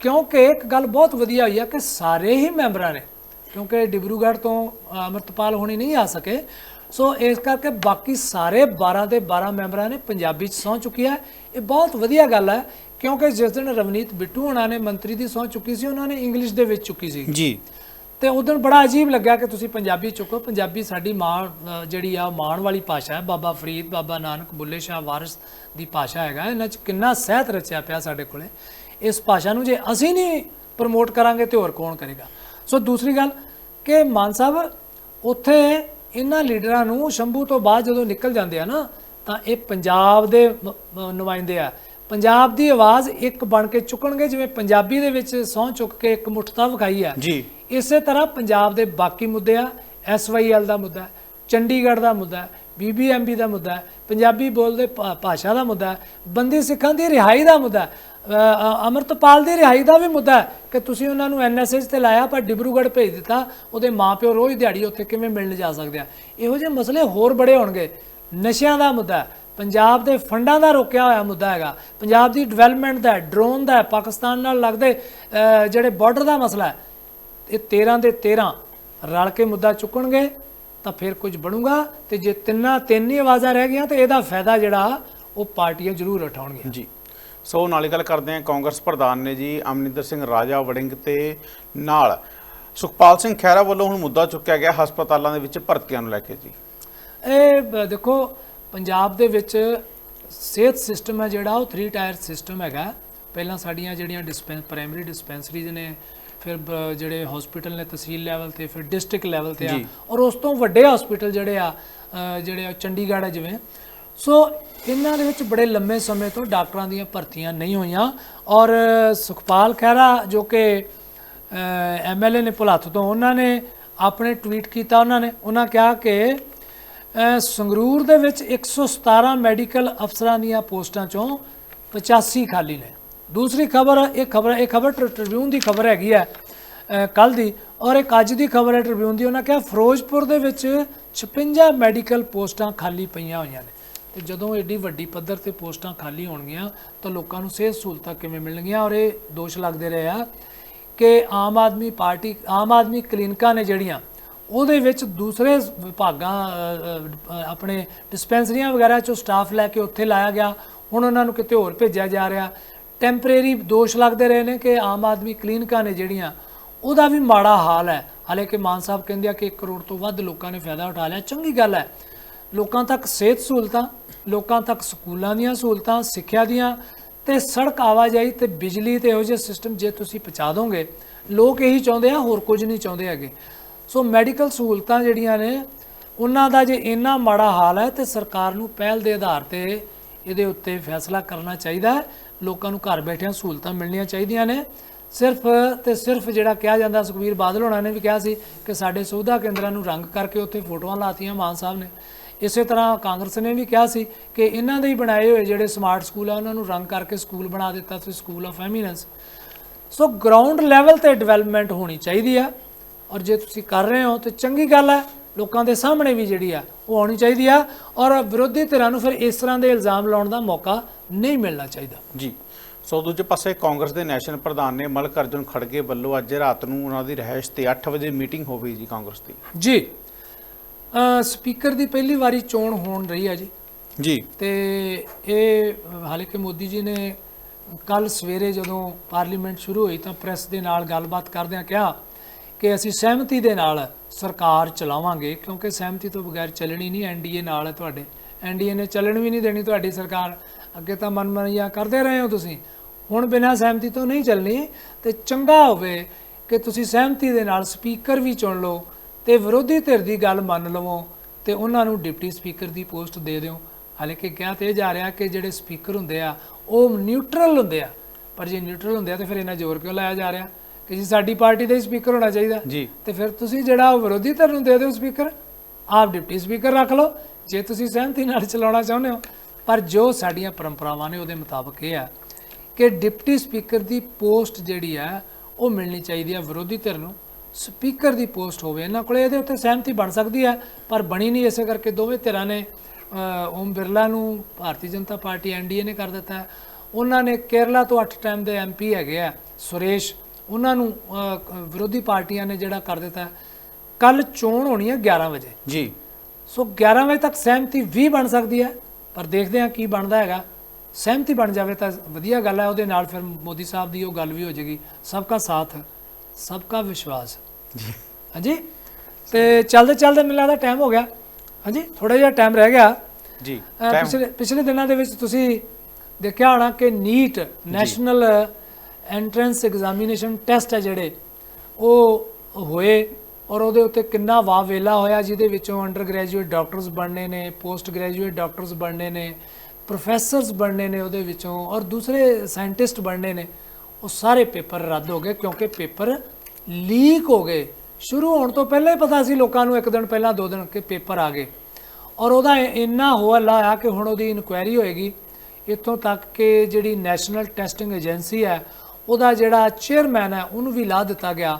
ਕਿਉਂਕਿ ਇੱਕ ਗੱਲ ਬਹੁਤ ਵਧੀਆ ਹੋਈ ਆ ਕਿ ਸਾਰੇ ਹੀ ਮੈਂਬਰਾਂ ਨੇ ਕਿਉਂਕਿ ਡਿਬਰੂਗੜ੍ਹ ਤੋਂ ਅਮਰਤਪਾਲ ਹੋਣੀ ਨਹੀਂ ਆ ਸਕੇ। ਸੋ ਇਸ ਕਰਕੇ ਬਾਕੀ ਸਾਰੇ 12 ਦੇ 12 ਮੈਂਬਰਾਂ ਨੇ ਪੰਜਾਬੀ ਚ ਸਹੁੰ ਚੁੱਕੀ ਹੈ। ਇਹ ਬਹੁਤ ਵਧੀਆ ਗੱਲ ਹੈ ਕਿਉਂਕਿ ਜਿਸ ਦਿਨ ਰਵਨੀਤ ਬਿੱਟੂ ਹੋਣਾ ਨੇ ਮੰਤਰੀ ਦੀ ਸਹੁੰ ਚੁੱਕੀ ਸੀ ਉਹਨਾਂ ਨੇ ਇੰਗਲਿਸ਼ ਦੇ ਵਿੱਚ ਚੁੱਕੀ ਸੀ। ਜੀ। ਤੇ ਉਦੋਂ ਬੜਾ ਅਜੀਬ ਲੱਗਿਆ ਕਿ ਤੁਸੀਂ ਪੰਜਾਬੀ ਚੁੱਕੋ। ਪੰਜਾਬੀ ਸਾਡੀ ਮਾਂ ਜਿਹੜੀ ਆ ਮਾਣ ਵਾਲੀ ਭਾਸ਼ਾ ਹੈ। ਬਾਬਾ ਫਰੀਦ ਬਾਬਾ ਨਾਨਕ ਬੁੱਲੇ ਸ਼ਾਹ ਵਾਰਿਸ ਦੀ ਭਾਸ਼ਾ ਹੈਗਾ। ਇਹਨਾਂ 'ਚ ਕਿੰਨਾ ਸਹਿਤ ਰਚਿਆ ਪਿਆ ਸਾਡੇ ਕੋਲੇ। ਇਸ ਭਾਸ਼ਾ ਨੂੰ ਜੇ ਅਸੀਂ ਨਹੀਂ ਪ੍ਰਮੋਟ ਕਰਾਂਗੇ ਤੇ ਹੋਰ ਕੌਣ ਕਰੇਗਾ? ਸੋ ਦੂਸਰੀ ਗੱਲ ਕਿ ਮਾਨ ਸਾਹਿਬ ਉੱਥੇ ਇਹਨਾਂ ਲੀਡਰਾਂ ਨੂੰ ਸ਼ੰਭੂ ਤੋਂ ਬਾਅਦ ਜਦੋਂ ਨਿਕਲ ਜਾਂਦੇ ਆ ਨਾ ਤਾਂ ਇਹ ਪੰਜਾਬ ਦੇ ਨੁਮਾਇੰਦੇ ਆ। ਪੰਜਾਬ ਦੀ ਆਵਾਜ਼ ਇੱਕ ਬਣ ਕੇ ਚੁੱਕਣਗੇ ਜਿਵੇਂ ਪੰਜਾਬੀ ਦੇ ਵਿੱਚ ਸਹੁੰ ਚੁੱਕ ਕੇ ਇੱਕ ਮੁੱਠਤਾ ਵਿਖਾਈ ਹੈ ਜੀ। ਇਸੇ ਤਰ੍ਹਾਂ ਪੰਜਾਬ ਦੇ ਬਾਕੀ ਮੁੱਦੇ ਆ ਐਸਵਾਈਐਲ ਦਾ ਮੁੱਦਾ ਚੰਡੀਗੜ੍ਹ ਦਾ ਮੁੱਦਾ ਬੀਬੀਐਮਬੀ ਦਾ ਮੁੱਦਾ ਪੰਜਾਬੀ ਬੋਲਦੇ ਭਾਸ਼ਾ ਦਾ ਮੁੱਦਾ ਬੰਦੀ ਸਿੱਖਾਂ ਦੀ ਰਿਹਾਈ ਦਾ ਮੁੱਦਾ। ਅਮਰਤਪਾਲ ਦੀ ਰਿਹਾਈ ਦਾ ਵੀ ਮੁੱਦਾ ਹੈ ਕਿ ਤੁਸੀਂ ਉਹਨਾਂ ਨੂੰ ਐਨਐਸਐਸ ਤੇ ਲਾਇਆ, ਪਰ ਡਿਬਰੂਗੜ੍ਹ ਭੇਜ ਦਿੱਤਾ, ਉਹਦੇ ਮਾਪਿਓ ਰੋਜ਼ ਦਿਹਾੜੀ ਉੱਥੇ ਕਿਵੇਂ ਮਿਲਣ ਜਾ ਸਕਦੇ ਆ? ਇਹੋ ਜਿਹੇ ਮਸਲੇ ਹੋਰ ਬੜੇ ਹੋਣਗੇ। ਨਸ਼ਿਆਂ ਦਾ ਮੁੱਦਾ ਪੰਜਾਬ ਦੇ ਫੰਡਾਂ ਦਾ ਰੋਕਿਆ ਹੋਇਆ ਮੁੱਦਾ ਹੈਗਾ। ਪੰਜਾਬ ਦੀ ਡਿਵੈਲਪਮੈਂਟ ਦਾ ਡਰੋਨ ਦਾ ਪਾਕਿਸਤਾਨ ਨਾਲ ਲੱਗਦੇ ਜਿਹੜੇ ਬਾਰਡਰ ਦਾ ਮਸਲਾ ਹੈ, ਇਹ 13 ਦੇ 13 ਰਲ ਕੇ ਮੁੱਦਾ ਚੁੱਕਣਗੇ, ਤਾਂ ਫਿਰ ਕੁਝ ਬਣੂਗਾ, ਤੇ ਜੇ ਤਿੰਨਾਂ, ਤਿੰਨ ਹੀ ਆਵਾਜ਼ਾਂ ਰਹਿ ਗਈਆਂ, ਤੇ ਇਹਦਾ ਫਾਇਦਾ ਜਿਹੜਾ, ਉਹ ਪਾਰਟੀਆਂ ਜ਼ਰੂਰ ਉਠਾਉਣਗੀਆਂ। ਜੀ। ਸੋ ਨਾਲੇ ਗੱਲ ਕਰਦੇ ਹਾਂ ਕਾਂਗਰਸ ਪ੍ਰਧਾਨ ਨੇ ਜੀ ਅਮਰਿੰਦਰ ਸਿੰਘ ਰਾਜਾ ਵੜਿੰਗ ਤੇ ਨਾਲ ਸੁਖਪਾਲ ਸਿੰਘ ਖਹਿਰਾ ਵੱਲੋਂ ਹੁਣ ਮੁੱਦਾ ਚੁੱਕਿਆ ਗਿਆ ਹਸਪਤਾਲਾਂ ਦੇ ਵਿੱਚ ਭਰਤੀਆਂ ਨੂੰ ਲੈ ਕੇ ਜੀ। ਇਹ ਦੇਖੋ ਪੰਜਾਬ ਦੇ ਵਿੱਚ ਸਿਹਤ ਸਿਸਟਮ ਹੈ ਜਿਹੜਾ ਉਹ 3 ਟਾਇਰ ਸਿਸਟਮ ਹੈਗਾ। ਪਹਿਲਾਂ ਸਾਡੀਆਂ ਜਿਹੜੀਆਂ ਡਿਸਪੈਂਸ ਪ੍ਰਾਇਮਰੀ ਡਿਸਪੈਂਸਰੀਜ਼ ਨੇ ਫਿਰ ਜਿਹੜੇ ਹਸਪੀਟਲ ਨੇ ਤਹਿਸੀਲ ਲੈਵਲ ਤੇ ਫਿਰ ਡਿਸਟ੍ਰਿਕਟ ਲੈਵਲ ਤੇ ਆ। ਔਰ ਉਸ ਤੋਂ ਵੱਡੇ ਹਸਪੀਟਲ ਜਿਹੜੇ ਆ ਜਿਹੜੇ ਚੰਡੀਗੜ੍ਹ ਜਿਵੇਂ ਸੋ ਇਹਨਾਂ ਦੇ ਵਿੱਚ ਬੜੇ ਲੰਮੇ ਸਮੇਂ ਤੋਂ ਡਾਕਟਰਾਂ ਦੀਆਂ ਭਰਤੀਆਂ ਨਹੀਂ ਹੋਈਆਂ ਔਰ ਸੁਖਪਾਲ ਖਹਿਰਾ ਜੋ ਕਿ ਐਮਐਲਏ ਨੇ ਭੁਲੱਥ ਤੋਂ ਉਹਨਾਂ ਨੇ ਆਪਣੇ ਟਵੀਟ ਕੀਤਾ, ਉਹਨਾਂ ਨੇ, ਉਹਨਾਂ ਕਿਹਾ ਕਿ ਸੰਗਰੂਰ ਦੇ ਵਿੱਚ 117 ਮੈਡੀਕਲ ਅਫਸਰਾਂ ਦੀਆਂ ਪੋਸਟਾਂ ਚੋਂ 85 ਖਾਲੀ ਨੇ। ਦੂਸਰੀ ਖਬਰ, ਇਹ ਖਬਰ ਇਹ ਖਬਰ ਟ੍ਰਿ- ਟ੍ਰਿਬਿਊਨ ਦੀ ਖਬਰ ਹੈਗੀ ਹੈ ਕੱਲ ਦੀ ਔਰ ਇੱਕ ਅੱਜ ਦੀ ਖਬਰ ਹੈ ਟ੍ਰਿਬਿਊਨ ਦੀ। ਉਹਨਾਂ ਕਿਹਾ, ਫਿਰੋਜ਼ਪੁਰ ਦੇ ਵਿੱਚ 56 ਮੈਡੀਕਲ ਪੋਸਟਾਂ ਖਾਲੀ ਪਈਆਂ ਹੋਈਆਂ ਨੇ। ਤੇ ਜਦੋਂ ਐਡੀ ਵੱਡੀ ਪੱਧਰ ਤੇ ਪੋਸਟਾਂ ਖਾਲੀ ਹੋਣਗੀਆਂ, ਤਾਂ ਲੋਕਾਂ ਨੂੰ ਸਿਹਤ ਸਹੂਲਤਾਂ ਕਿਵੇਂ ਮਿਲਣਗੀਆਂ? ਔਰ ਇਹ ਦੋਸ਼ ਲੱਗਦੇ ਰਹੇ ਆ ਕਿ ਆਮ ਆਦਮੀ ਪਾਰਟੀ, ਆਮ ਆਦਮੀ ਕਲੀਨਿਕਾਂ ਨੇ ਜਿਹੜੀਆਂ, ਉਹਦੇ ਵਿੱਚ ਦੂਸਰੇ ਵਿਭਾਗਾਂ ਆਪਣੇ ਡਿਸਪੈਂਸਰੀਆਂ ਵਗੈਰਾ ਚੋਂ ਸਟਾਫ ਲੈ ਕੇ ਉੱਥੇ ਲਾਇਆ ਗਿਆ, ਹੁਣ ਉਹਨਾਂ ਨੂੰ ਕਿਤੇ ਹੋਰ ਭੇਜਿਆ ਜਾ ਰਿਹਾ। ਟੈਂਪਰੇਰੀ ਦੋਸ਼ ਲੱਗਦੇ ਰਹੇ ਨੇ ਕਿ ਆਮ ਆਦਮੀ ਕਲੀਨਿਕਾਂ ਨੇ ਜਿਹੜੀਆਂ, ਉਹਦਾ ਵੀ ਮਾੜਾ ਹਾਲ ਹੈ। ਹਾਲਾਂਕਿ ਮਾਨ ਸਾਹਿਬ ਕਹਿੰਦੇ ਆ ਕਿ 1 ਕਰੋੜ ਤੋਂ ਵੱਧ ਲੋਕਾਂ ਨੇ ਫਾਇਦਾ ਉਠਾ ਲਿਆ। ਚੰਗੀ ਗੱਲ ਹੈ, ਲੋਕਾਂ ਤੱਕ ਸਿਹਤ ਸਹੂਲਤਾਂ ਲੋਕਾਂ ਤੱਕ ਸਕੂਲਾਂ ਦੀਆਂ ਸਹੂਲਤਾਂ, ਸਿੱਖਿਆ ਦੀਆਂ ਤੇ ਸੜਕ ਆਵਾਜਾਈ ਤੇ ਬਿਜਲੀ ਤੇ ਇਹੋ ਜਿਹੇ ਸਿਸਟਮ ਜੇ ਤੁਸੀਂ ਪਹੁੰਚਾ ਦੋਗੇ, ਲੋਕ ਇਹੀ ਚਾਹੁੰਦੇ ਆ, ਹੋਰ ਕੁਝ ਨਹੀਂ ਚਾਹੁੰਦੇ ਹੈਗੇ। ਸੋ ਮੈਡੀਕਲ ਸਹੂਲਤਾਂ ਜਿਹੜੀਆਂ ਨੇ, ਉਹਨਾਂ ਦਾ ਜੇ ਇੰਨਾ ਮਾੜਾ ਹਾਲ ਹੈ ਤੇ ਸਰਕਾਰ ਨੂੰ ਪਹਿਲ ਦੇ ਆਧਾਰ ਤੇ ਇਹਦੇ ਉੱਤੇ ਫੈਸਲਾ ਕਰਨਾ ਚਾਹੀਦਾ ਹੈ। ਲੋਕਾਂ ਨੂੰ ਘਰ ਬੈਠਿਆਂ ਸਹੂਲਤਾਂ ਮਿਲਣੀਆਂ ਚਾਹੀਦੀਆਂ ਨੇ। ਸਿਰਫ ਤੇ ਸਿਰਫ ਜਿਹੜਾ ਕਿਹਾ ਜਾਂਦਾ, ਸੁਖਬੀਰ ਬਾਦਲ ਹੋਣਾ ਨੇ ਵੀ ਕਿਹਾ ਸੀ ਕਿ ਸਾਡੇ ਸੁਵਿਧਾ ਕੇਂਦਰਾਂ ਨੂੰ ਰੰਗ ਕਰਕੇ ਉੱਥੇ ਫੋਟੋਆਂ ਲਾਤੀਆਂ ਮਾਨ ਸਾਹਿਬ ਨੇ। ਇਸੇ ਤਰ੍ਹਾਂ ਕਾਂਗਰਸ ਨੇ ਵੀ ਕਿਹਾ ਸੀ ਕਿ ਇਹਨਾਂ ਦੇ ਹੀ ਬਣਾਏ ਹੋਏ ਜਿਹੜੇ ਸਮਾਰਟ ਸਕੂਲ ਆ ਉਹਨਾਂ ਨੂੰ ਰੰਗ ਕਰਕੇ ਸਕੂਲ ਬਣਾ ਦਿੱਤਾ ਸੀ school of eminence so ground level ਤੇ ਡਿਵੈਲਪਮੈਂਟ ਹੋਣੀ ਚਾਹੀਦੀ ਆ ਔਰ ਜੇ ਤੁਸੀਂ ਕਰ ਰਹੇ ਹੋ ਤੇ ਚੰਗੀ ਗੱਲ ਹੈ ਲੋਕਾਂ ਦੇ ਸਾਹਮਣੇ ਵੀ ਜਿਹੜੀ ਆ ਉਹ ਆਉਣੀ ਚਾਹੀਦੀ ਆ ਔਰ ਵਿਰੋਧੀ ਧਿਰਾਂ ਨੂੰ ਫਿਰ ਇਸ ਤਰ੍ਹਾਂ ਦੇ ਇਲਜ਼ਾਮ ਲਾਉਣ ਦਾ ਮੌਕਾ ਨਹੀਂ ਮਿਲਣਾ ਚਾਹੀਦਾ। ਜੀ। ਸੋ ਦੂਜੇ ਪਾਸੇ ਕਾਂਗਰਸ ਦੇ ਨੈਸ਼ਨਲ ਪ੍ਰਧਾਨ ਨੇ ਮਲਕ ਅਰਜਨ ਖੜਗੇ ਵੱਲੋਂ ਅੱਜ ਰਾਤ ਨੂੰ ਉਹਨਾਂ ਦੀ ਰਹਿائش ਤੇ 8 ਵਜੇ ਮੀਟਿੰਗ ਹੋਵੇਗੀ ਕਾਂਗਰਸ ਦੀ। ਜੀ। ਸਪੀਕਰ ਦੀ ਪਹਿਲੀ ਵਾਰੀ ਚੋਣ ਹੋਣ ਰਹੀ ਹੈ ਜੀ। ਜੀ। ਤੇ ਇਹ ਅ, ਹਾਲਾਂਕਿ ਮੋਦੀ ਜੀ ਨੇ ਕੱਲ ਸਵੇਰੇ ਜਦੋਂ ਪਾਰਲੀਮੈਂਟ ਸ਼ੁਰੂ ਹੋਈ ਤਾਂ ਪ੍ਰੈਸ ਦੇ ਨਾਲ ਗੱਲਬਾਤ ਕਰਦਿਆਂ ਕਿਹਾ ਕਿ ਅਸੀਂ ਸਹਿਮਤੀ ਦੇ ਨਾਲ ਸਰਕਾਰ ਚਲਾਵਾਂਗੇ ਕਿਉਂਕਿ ਸਹਿਮਤੀ ਤੋਂ ਬਗੈਰ ਚੱਲਣੀ ਨਹੀਂ ਐਨਡੀਏ ਨਾਲ ਤੁਹਾਡੇ। ਐਨਡੀਏ ਨੇ ਚੱਲਣ ਵੀ ਨਹੀਂ ਦੇਣੀ ਤੁਹਾਡੀ ਸਰਕਾਰ। ਅੱਗੇ ਤਾਂ ਮਨਮਨੀਆਂ ਕਰਦੇ ਰਹੇ ਹੋ ਤੁਸੀਂ। ਹੁਣ ਬਿਨਾਂ ਸਹਿਮਤੀ ਤੋਂ ਨਹੀਂ ਚੱਲਣੀ। ਤੇ ਚੰਗਾ ਹੋਵੇ ਕਿ ਤੁਸੀਂ ਸਹਿਮਤੀ ਦੇ ਨਾਲ ਸਪੀਕਰ ਵੀ ਚੁਣ ਲਓ। ਤੇ ਵਿਰੋਧੀ ਧਿਰ ਦੀ ਗੱਲ ਮੰਨ ਲਵੋ ਤੇ ਉਹਨਾਂ ਨੂੰ ਡਿਪਟੀ ਸਪੀਕਰ ਦੀ ਪੋਸਟ ਦੇ ਦਿਓ। ਹਾਲਾਂਕਿ ਕਿਹਾ ਤੇ ਜਾ ਰਿਹਾ ਕਿ ਜਿਹੜੇ ਸਪੀਕਰ ਹੁੰਦੇ ਆ ਉਹ ਨਿਊਟਰਲ ਹੁੰਦੇ ਆ। ਪਰ ਜੇ ਨਿਊਟਰਲ ਹੁੰਦੇ ਆ ਤੇ ਫਿਰ ਇਹਨਾਂ ਜ਼ੋਰ ਕਿਉਂ ਲਾਇਆ ਜਾ ਰਿਹਾ ਕਿ ਜੀ ਸਾਡੀ ਪਾਰਟੀ ਦਾ ਹੀ ਸਪੀਕਰ ਹੋਣਾ ਚਾਹੀਦਾ? ਜੀ। ਤੇ ਫਿਰ ਤੁਸੀਂ ਜਿਹੜਾ ਉਹ ਵਿਰੋਧੀ ਧਿਰ ਨੂੰ ਦੇ ਦਿਓ ਸਪੀਕਰ ਆਪ ਡਿਪਟੀ ਸਪੀਕਰ ਰੱਖ ਲਓ। ਜੇ ਤੁਸੀਂ ਸਹਿਮਤੀ ਨਾਲ ਚਲਾਉਣਾ ਚਾਹੁੰਦੇ ਹੋ ਪਰ ਜੋ ਸਾਡੀਆਂ ਪਰੰਪਰਾਵਾਂ ਨੇ ਉਹਦੇ ਮੁਤਾਬਕ ਇਹ ਹੈ ਕਿ ਡਿਪਟੀ ਸਪੀਕਰ ਦੀ ਪੋਸਟ ਜਿਹੜੀ ਹੈ ਉਹ ਮਿਲਣੀ ਚਾਹੀਦੀ ਹੈ ਵਿਰੋਧੀ ਧਿਰ ਨੂੰ। ਸਪੀਕਰ ਦੀ ਪੋਸਟ ਹੋਵੇ ਇਹਨਾਂ ਕੋਲੇ ਇਹਦੇ ਉੱਤੇ ਸਹਿਮਤੀ ਬਣ ਸਕਦੀ ਹੈ ਪਰ ਬਣੀ ਨਹੀਂ ਇਸੇ ਕਰਕੇ ਦੋਵੇਂ ਧਿਰਾਂ ਨੇ ਓਮ ਬਿਰਲਾ ਨੂੰ ਭਾਰਤੀ ਜਨਤਾ ਪਾਰਟੀ ਐਨਡੀਏ ਨੇ ਕਰ ਦਿੱਤਾ। ਉਹਨਾਂ ਨੇ ਕੇਰਲਾ ਤੋਂ 8 ਟਾਈਮ ਦੇ ਐਮਪੀ ਹੈਗੇ ਆ ਸੁਰੇਸ਼ ਉਹਨਾਂ ਨੂੰ ਵਿਰੋਧੀ ਪਾਰਟੀਆਂ ਨੇ ਜਿਹੜਾ ਕਰ ਦਿੱਤਾ। ਕੱਲ ਚੋਣ ਹੋਣੀ ਹੈ 11 ਵਜੇ। ਜੀ। ਸੋ 11 ਵਜੇ ਤੱਕ ਸਹਿਮਤੀ ਵੀ ਬਣ ਸਕਦੀ ਹੈ ਪਰ ਦੇਖਦੇ ਹਾਂ ਕੀ ਬਣਦਾ ਹੈਗਾ। ਸਹਿਮਤੀ ਬਣ ਜਾਵੇ ਤਾਂ ਵਧੀਆ ਗੱਲ ਹੈ ਉਹਦੇ ਨਾਲ ਫਿਰ ਮੋਦੀ ਸਾਹਿਬ ਦੀ ਉਹ ਗੱਲ ਵੀ ਹੋ ਜਾਏਗੀ। ਸਬਕਾ ਸਾਥ। ਸਬਕਾ ਵਿਸ਼ਵਾਸ ਜੀ ਹਾਂਜੀ ਤੇ ਚੱਲਦੇ ਚੱਲਦੇ ਮੈਨੂੰ ਲੱਗਦਾ ਟਾਈਮ ਹੋ ਗਿਆ ਹਾਂਜੀ ਥੋੜਾ ਜਿਹਾ ਟਾਈਮ ਰਹਿ ਗਿਆ ਜੀ ਪਿਛਲੇ ਪਿਛਲੇ ਦਿਨਾਂ ਦੇ ਵਿੱਚ ਤੁਸੀਂ ਦੇਖਿਆ ਹੋਣਾ ਕਿ NEET national entrance examination test ਹੈ ਜਿਹੜੇ ਉਹ ਹੋਏ ਔਰ ਉਹਦੇ ਉੱਤੇ ਕਿੰਨਾ ਵਾਹ ਵੇਲਾ ਹੋਇਆ ਜਿਹਦੇ ਵਿੱਚੋਂ ਅੰਡਰ ਗ੍ਰੈਜੂਏਟ ਡਾਕਟਰਸ ਬਣਨੇ ਨੇ ਪੋਸਟ ਗ੍ਰੈਜੂਏਟ ਡਾਕਟਰਸ ਬਣਨੇ ਨੇ ਪ੍ਰੋਫੈਸਰਸ ਬਣਨੇ ਨੇ ਉਹਦੇ ਵਿੱਚੋਂ ਔਰ ਦੂਸਰੇ ਸਾਇੰਟਿਸਟ ਬਣਨੇ ਨੇ ਉਹ ਸਾਰੇ ਪੇਪਰ ਰੱਦ ਹੋ ਗਏ ਕਿਉਂਕਿ ਪੇਪਰ ਲੀਕ ਹੋ ਗਏ। ਸ਼ੁਰੂ ਹੋਣ ਤੋਂ ਪਹਿਲਾਂ ਹੀ ਪਤਾ ਸੀ ਲੋਕਾਂ ਨੂੰ ਇੱਕ ਦਿਨ ਪਹਿਲਾਂ, ਦੋ ਦਿਨ ਕਿ ਪੇਪਰ ਆ ਗਏ। ਔਰ ਉਹਦਾ ਇੰਨਾ ਹੋ ਹੱਲਾ ਆ ਕਿ ਹੁਣ ਉਹਦੀ ਇਨਕੁਆਇਰੀ ਹੋਏਗੀ। ਇੱਥੋਂ ਤੱਕ ਕਿ ਜਿਹੜੀ ਨੈਸ਼ਨਲ ਟੈਸਟਿੰਗ ਏਜੰਸੀ ਹੈ, ਉਹਦਾ ਜਿਹੜਾ ਚੇਅਰਮੈਨ ਹੈ, ਉਹਨੂੰ ਵੀ ਲਾ ਦਿੱਤਾ ਗਿਆ।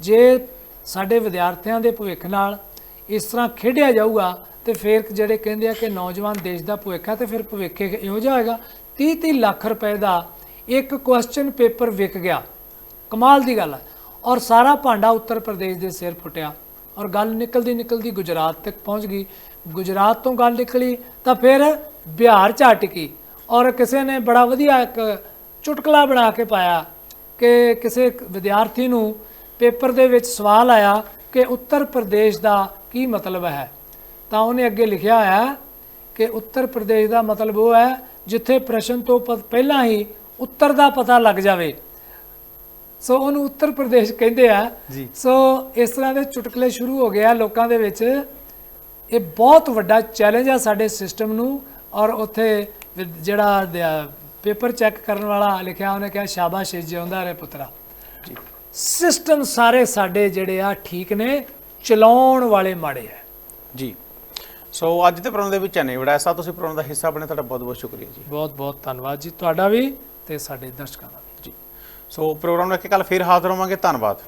ਜੇ ਸਾਡੇ ਵਿਦਿਆਰਥੀਆਂ ਦੇ ਭਵਿੱਖ ਨਾਲ ਇਸ ਤਰ੍ਹਾਂ ਖੇਡਿਆ ਜਾਊਗਾ, ਤੇ ਫਿਰ ਜਿਹੜੇ ਕਹਿੰਦੇ ਆ ਕਿ ਨੌਜਵਾਨ ਦੇਸ਼ ਦਾ ਭਵਿੱਖ ਹੈ, ਤੇ ਫਿਰ ਭਵਿੱਖ ਇਹੋ ਜਿਹਾ ਹੋਏਗਾ। 30 30 ਲੱਖ ਰੁਪਏ ਦਾ ਇੱਕ ਕੁਐਸਚਨ ਪੇਪਰ ਵਿਕ ਗਿਆ। ਕਮਾਲ ਦੀ ਗੱਲ ਹੈ ਔਰ ਸਾਰਾ ਭਾਂਡਾ ਉੱਤਰ ਪ੍ਰਦੇਸ਼ ਦੇ ਸਿਰ ਫੁੱਟਿਆ। ਔਰ ਗੱਲ ਨਿਕਲਦੀ ਨਿਕਲਦੀ ਗੁਜਰਾਤ ਤੱਕ ਪਹੁੰਚ ਗਈ। ਗੁਜਰਾਤ ਤੋਂ ਗੱਲ ਨਿਕਲੀ ਤਾਂ ਫਿਰ ਬਿਹਾਰ ਚ ਅਟਕੀ। ਔਰ ਕਿਸੇ ਨੇ ਬੜਾ ਵਧੀਆ ਇੱਕ ਚੁਟਕਲਾ ਬਣਾ ਕੇ ਪਾਇਆ ਕਿ ਕਿਸੇ ਵਿਦਿਆਰਥੀ ਨੂੰ ਪੇਪਰ ਦੇ ਵਿੱਚ ਸਵਾਲ ਆਇਆ ਕਿ ਉੱਤਰ ਪ੍ਰਦੇਸ਼ ਦਾ ਕੀ ਮਤਲਬ ਹੈ। ਤਾਂ ਉਹਨੇ ਅੱਗੇ ਲਿਖਿਆ ਹੋਇਆ ਕਿ ਉੱਤਰ ਪ੍ਰਦੇਸ਼ ਦਾ ਮਤਲਬ ਉਹ ਹੈ ਜਿੱਥੇ ਪ੍ਰਸ਼ਨ ਤੋਂ ਪਹਿਲਾਂ ਹੀ ਉੱਤਰ ਦਾ ਪਤਾ ਲੱਗ ਜਾਵੇ। ਸੋ ਉਹਨੂੰ ਉੱਤਰ ਪ੍ਰਦੇਸ਼ ਕਹਿੰਦੇ ਆ। ਜੀ। ਸੋ ਇਸ ਤਰ੍ਹਾਂ ਦੇ ਚੁਟਕਲੇ ਸ਼ੁਰੂ ਹੋ ਗਏ ਆ ਲੋਕਾਂ ਦੇ ਵਿੱਚ। ਇਹ ਬਹੁਤ ਵੱਡਾ ਚੈਲੰਜ ਆ ਸਾਡੇ ਸਿਸਟਮ ਨੂੰ ਔਰ ਉੱਥੇ ਜਿਹੜਾ ਪੇਪਰ ਚੈੱਕ ਕਰਨ ਵਾਲਾ ਲਿਖਿਆ ਉਹਨੇ ਕਿਹਾ ਸ਼ਾਬਾਸ਼ ਏ, ਜਿਉਂਦਾ ਰਹੇ ਪੁੱਤਰਾ। ਜੀ। ਸਿਸਟਮ ਸਾਰੇ ਸਾਡੇ ਜਿਹੜੇ ਆ ਠੀਕ ਨੇ ਚਲਾਉਣ ਵਾਲੇ ਮਾੜੇ ਆ। ਜੀ। ਸੋ ਅੱਜ ਦੇ ਪ੍ਰੋਗਰਾਮ ਦੇ ਵਿੱਚ ਨਹੀਂ ਬੜਾ ਐਸਾ ਤੁਸੀਂ ਪ੍ਰੋਗਰਾਮ ਦਾ ਹਿੱਸਾ ਬਣੇ ਤੁਹਾਡਾ ਬਹੁਤ ਬਹੁਤ ਸ਼ੁਕਰੀਆ ਜੀ। ਬਹੁਤ ਬਹੁਤ ਧੰਨਵਾਦ ਜੀ। ਤੁਹਾਡਾ ਵੀ ਤੇ ਸਾਡੇ ਦਰਸ਼ਕਾਂ ਦਾ ਜੀ। ਸੋ ਪ੍ਰੋਗਰਾਮ ਲੈ ਕੇ ਕੱਲ ਫਿਰ ਹਾਜ਼ਰ ਹੋਵਾਂਗੇ। ਧੰਨਵਾਦ।